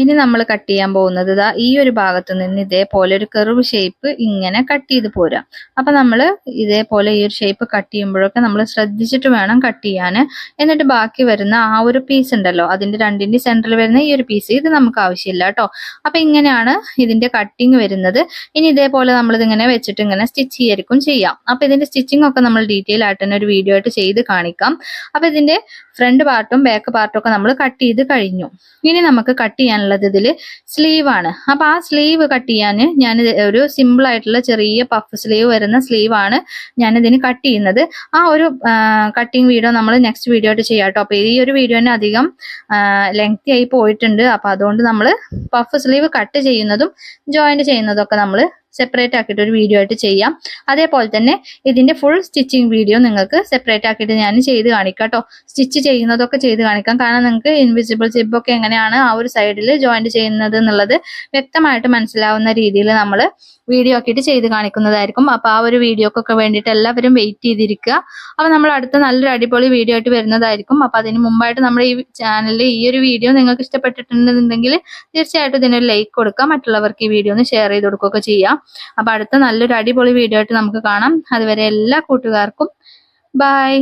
ഇനി നമ്മൾ കട്ട് ചെയ്യാൻ പോകുന്നത് ഇതാ ഈ ഒരു ഭാഗത്ത് നിന്ന് ഇതേപോലെ ഒരു കർവ് ഷേപ്പ് ഇങ്ങനെ കട്ട് ചെയ്ത് പോരാം. അപ്പൊ നമ്മൾ ഇതേപോലെ ഈ ഒരു ഷേപ്പ് കട്ട് ചെയ്യുമ്പോഴൊക്കെ നമ്മൾ ശ്രദ്ധിച്ചിട്ട് വേണം കട്ട് ചെയ്യാൻ എന്നിട്ട് ബാക്കി വരുന്ന ആ ഒരു പീസ് ഉണ്ടല്ലോ അതിന്റെ രണ്ടിന്റെ സെന്ററിൽ വരുന്ന ഈ ഒരു പീസ് ഇത് നമുക്ക് ആവശ്യമില്ല കേട്ടോ. അപ്പൊ ഇങ്ങനെയാണ് ഇതിന്റെ കട്ടിങ് വരുന്നത്. ഇനി ഇതേപോലെ നമ്മൾ ഇതിങ്ങനെ വെച്ചിട്ട് ഇങ്ങനെ സ്റ്റിച്ച് ചെയ്യായിരിക്കും ചെയ്യാം. അപ്പൊ ഇതിന്റെ സ്റ്റിച്ചിങ് ഒക്കെ നമ്മൾ ഡീറ്റെയിൽ ആയിട്ട് തന്നെ ഒരു വീഡിയോ ആയിട്ട് ചെയ്ത് കാണിക്കാം. അപ്പൊ ഇതിന്റെ ഫ്രണ്ട് പാർട്ടും ബാക്ക് പാർട്ടും ഒക്കെ നമ്മൾ കട്ട് ചെയ്ത് കഴിഞ്ഞു. ഇനി നമുക്ക് കട്ട് ചെയ്യാനുള്ളത് ഇതിൽ സ്ലീവ് ആണ്. അപ്പൊ ആ സ്ലീവ് കട്ട് ചെയ്യാൻ ഞാൻ ഒരു സിമ്പിൾ ആയിട്ടുള്ള ചെറിയ പഫ് സ്ലീവ് വരുന്ന സ്ലീവ് ആണ് ഇതിന് കട്ട് ചെയ്യുന്നത്. ആ ഒരു കട്ടിങ് വീഡിയോ നമ്മൾ നെക്സ്റ്റ് വീഡിയോ ആയിട്ട് ചെയ്യാം കേട്ടോ അപ്പൊ ഈ ഒരു വീഡിയോനെ അധികം ലെങ്തി ആയി പോയിട്ടുണ്ട്. അപ്പൊ അതുകൊണ്ട് നമ്മൾ പഫ് സ്ലീവ് കട്ട് ചെയ്യുന്നതും ജോയിന്റ് ചെയ്യുന്നതും ഒക്കെ നമ്മൾ സെപ്പറേറ്റ് ആക്കിയിട്ട് ഒരു വീഡിയോ ആയിട്ട് ചെയ്യാം. അതേപോലെ തന്നെ ഇതിന്റെ ഫുൾ സ്റ്റിച്ചിങ് വീഡിയോ നിങ്ങൾക്ക് സെപ്പറേറ്റ് ആക്കിയിട്ട് ഞാൻ ചെയ്ത് കാണിക്കാം കേട്ടോ സ്റ്റിച്ച് ചെയ്യുന്നതൊക്കെ ചെയ്ത് കാണിക്കാം. കാരണം നിങ്ങൾക്ക് ഇൻവിസിബിൾ സിബ് ഒക്കെ എങ്ങനെയാണ് ആ ഒരു സൈഡിൽ ജോയിന്റ് ചെയ്യുന്നത് എന്നുള്ളത് വ്യക്തമായിട്ട് മനസ്സിലാവുന്ന രീതിയിൽ നമ്മൾ വീഡിയോ ആക്കിയിട്ട് ചെയ്ത് കാണിക്കുന്നതായിരിക്കും. അപ്പോൾ ആ ഒരു വീഡിയോക്കൊക്കെ വേണ്ടിയിട്ട് എല്ലാവരും വെയിറ്റ് ചെയ്തിരിക്കുക. അപ്പോൾ നമ്മൾ അടുത്ത നല്ലൊരു അടിപൊളി വീഡിയോ ആയിട്ട് വരുന്നതായിരിക്കും. അപ്പോൾ അതിന് മുമ്പായിട്ട് നമ്മുടെ ഈ ചാനലിൽ ഈ ഒരു വീഡിയോ നിങ്ങൾക്ക് ഇഷ്ടപ്പെട്ടിട്ടുണ്ടെന്നുണ്ടെങ്കിൽ തീർച്ചയായിട്ടും ഇതിനൊരു ലൈക്ക് കൊടുക്കുക. മറ്റുള്ളവർക്ക് ഈ വീഡിയോ ഒന്ന് ഷെയർ ചെയ്ത് കൊടുക്കുകയൊക്കെ ചെയ്യാം. അപ്പൊ അടുത്ത നല്ലൊരു അടിപൊളി വീഡിയോ ആയിട്ട് നമുക്ക് കാണാം. അതുവരെ എല്ലാ കൂട്ടുകാർക്കും ബൈ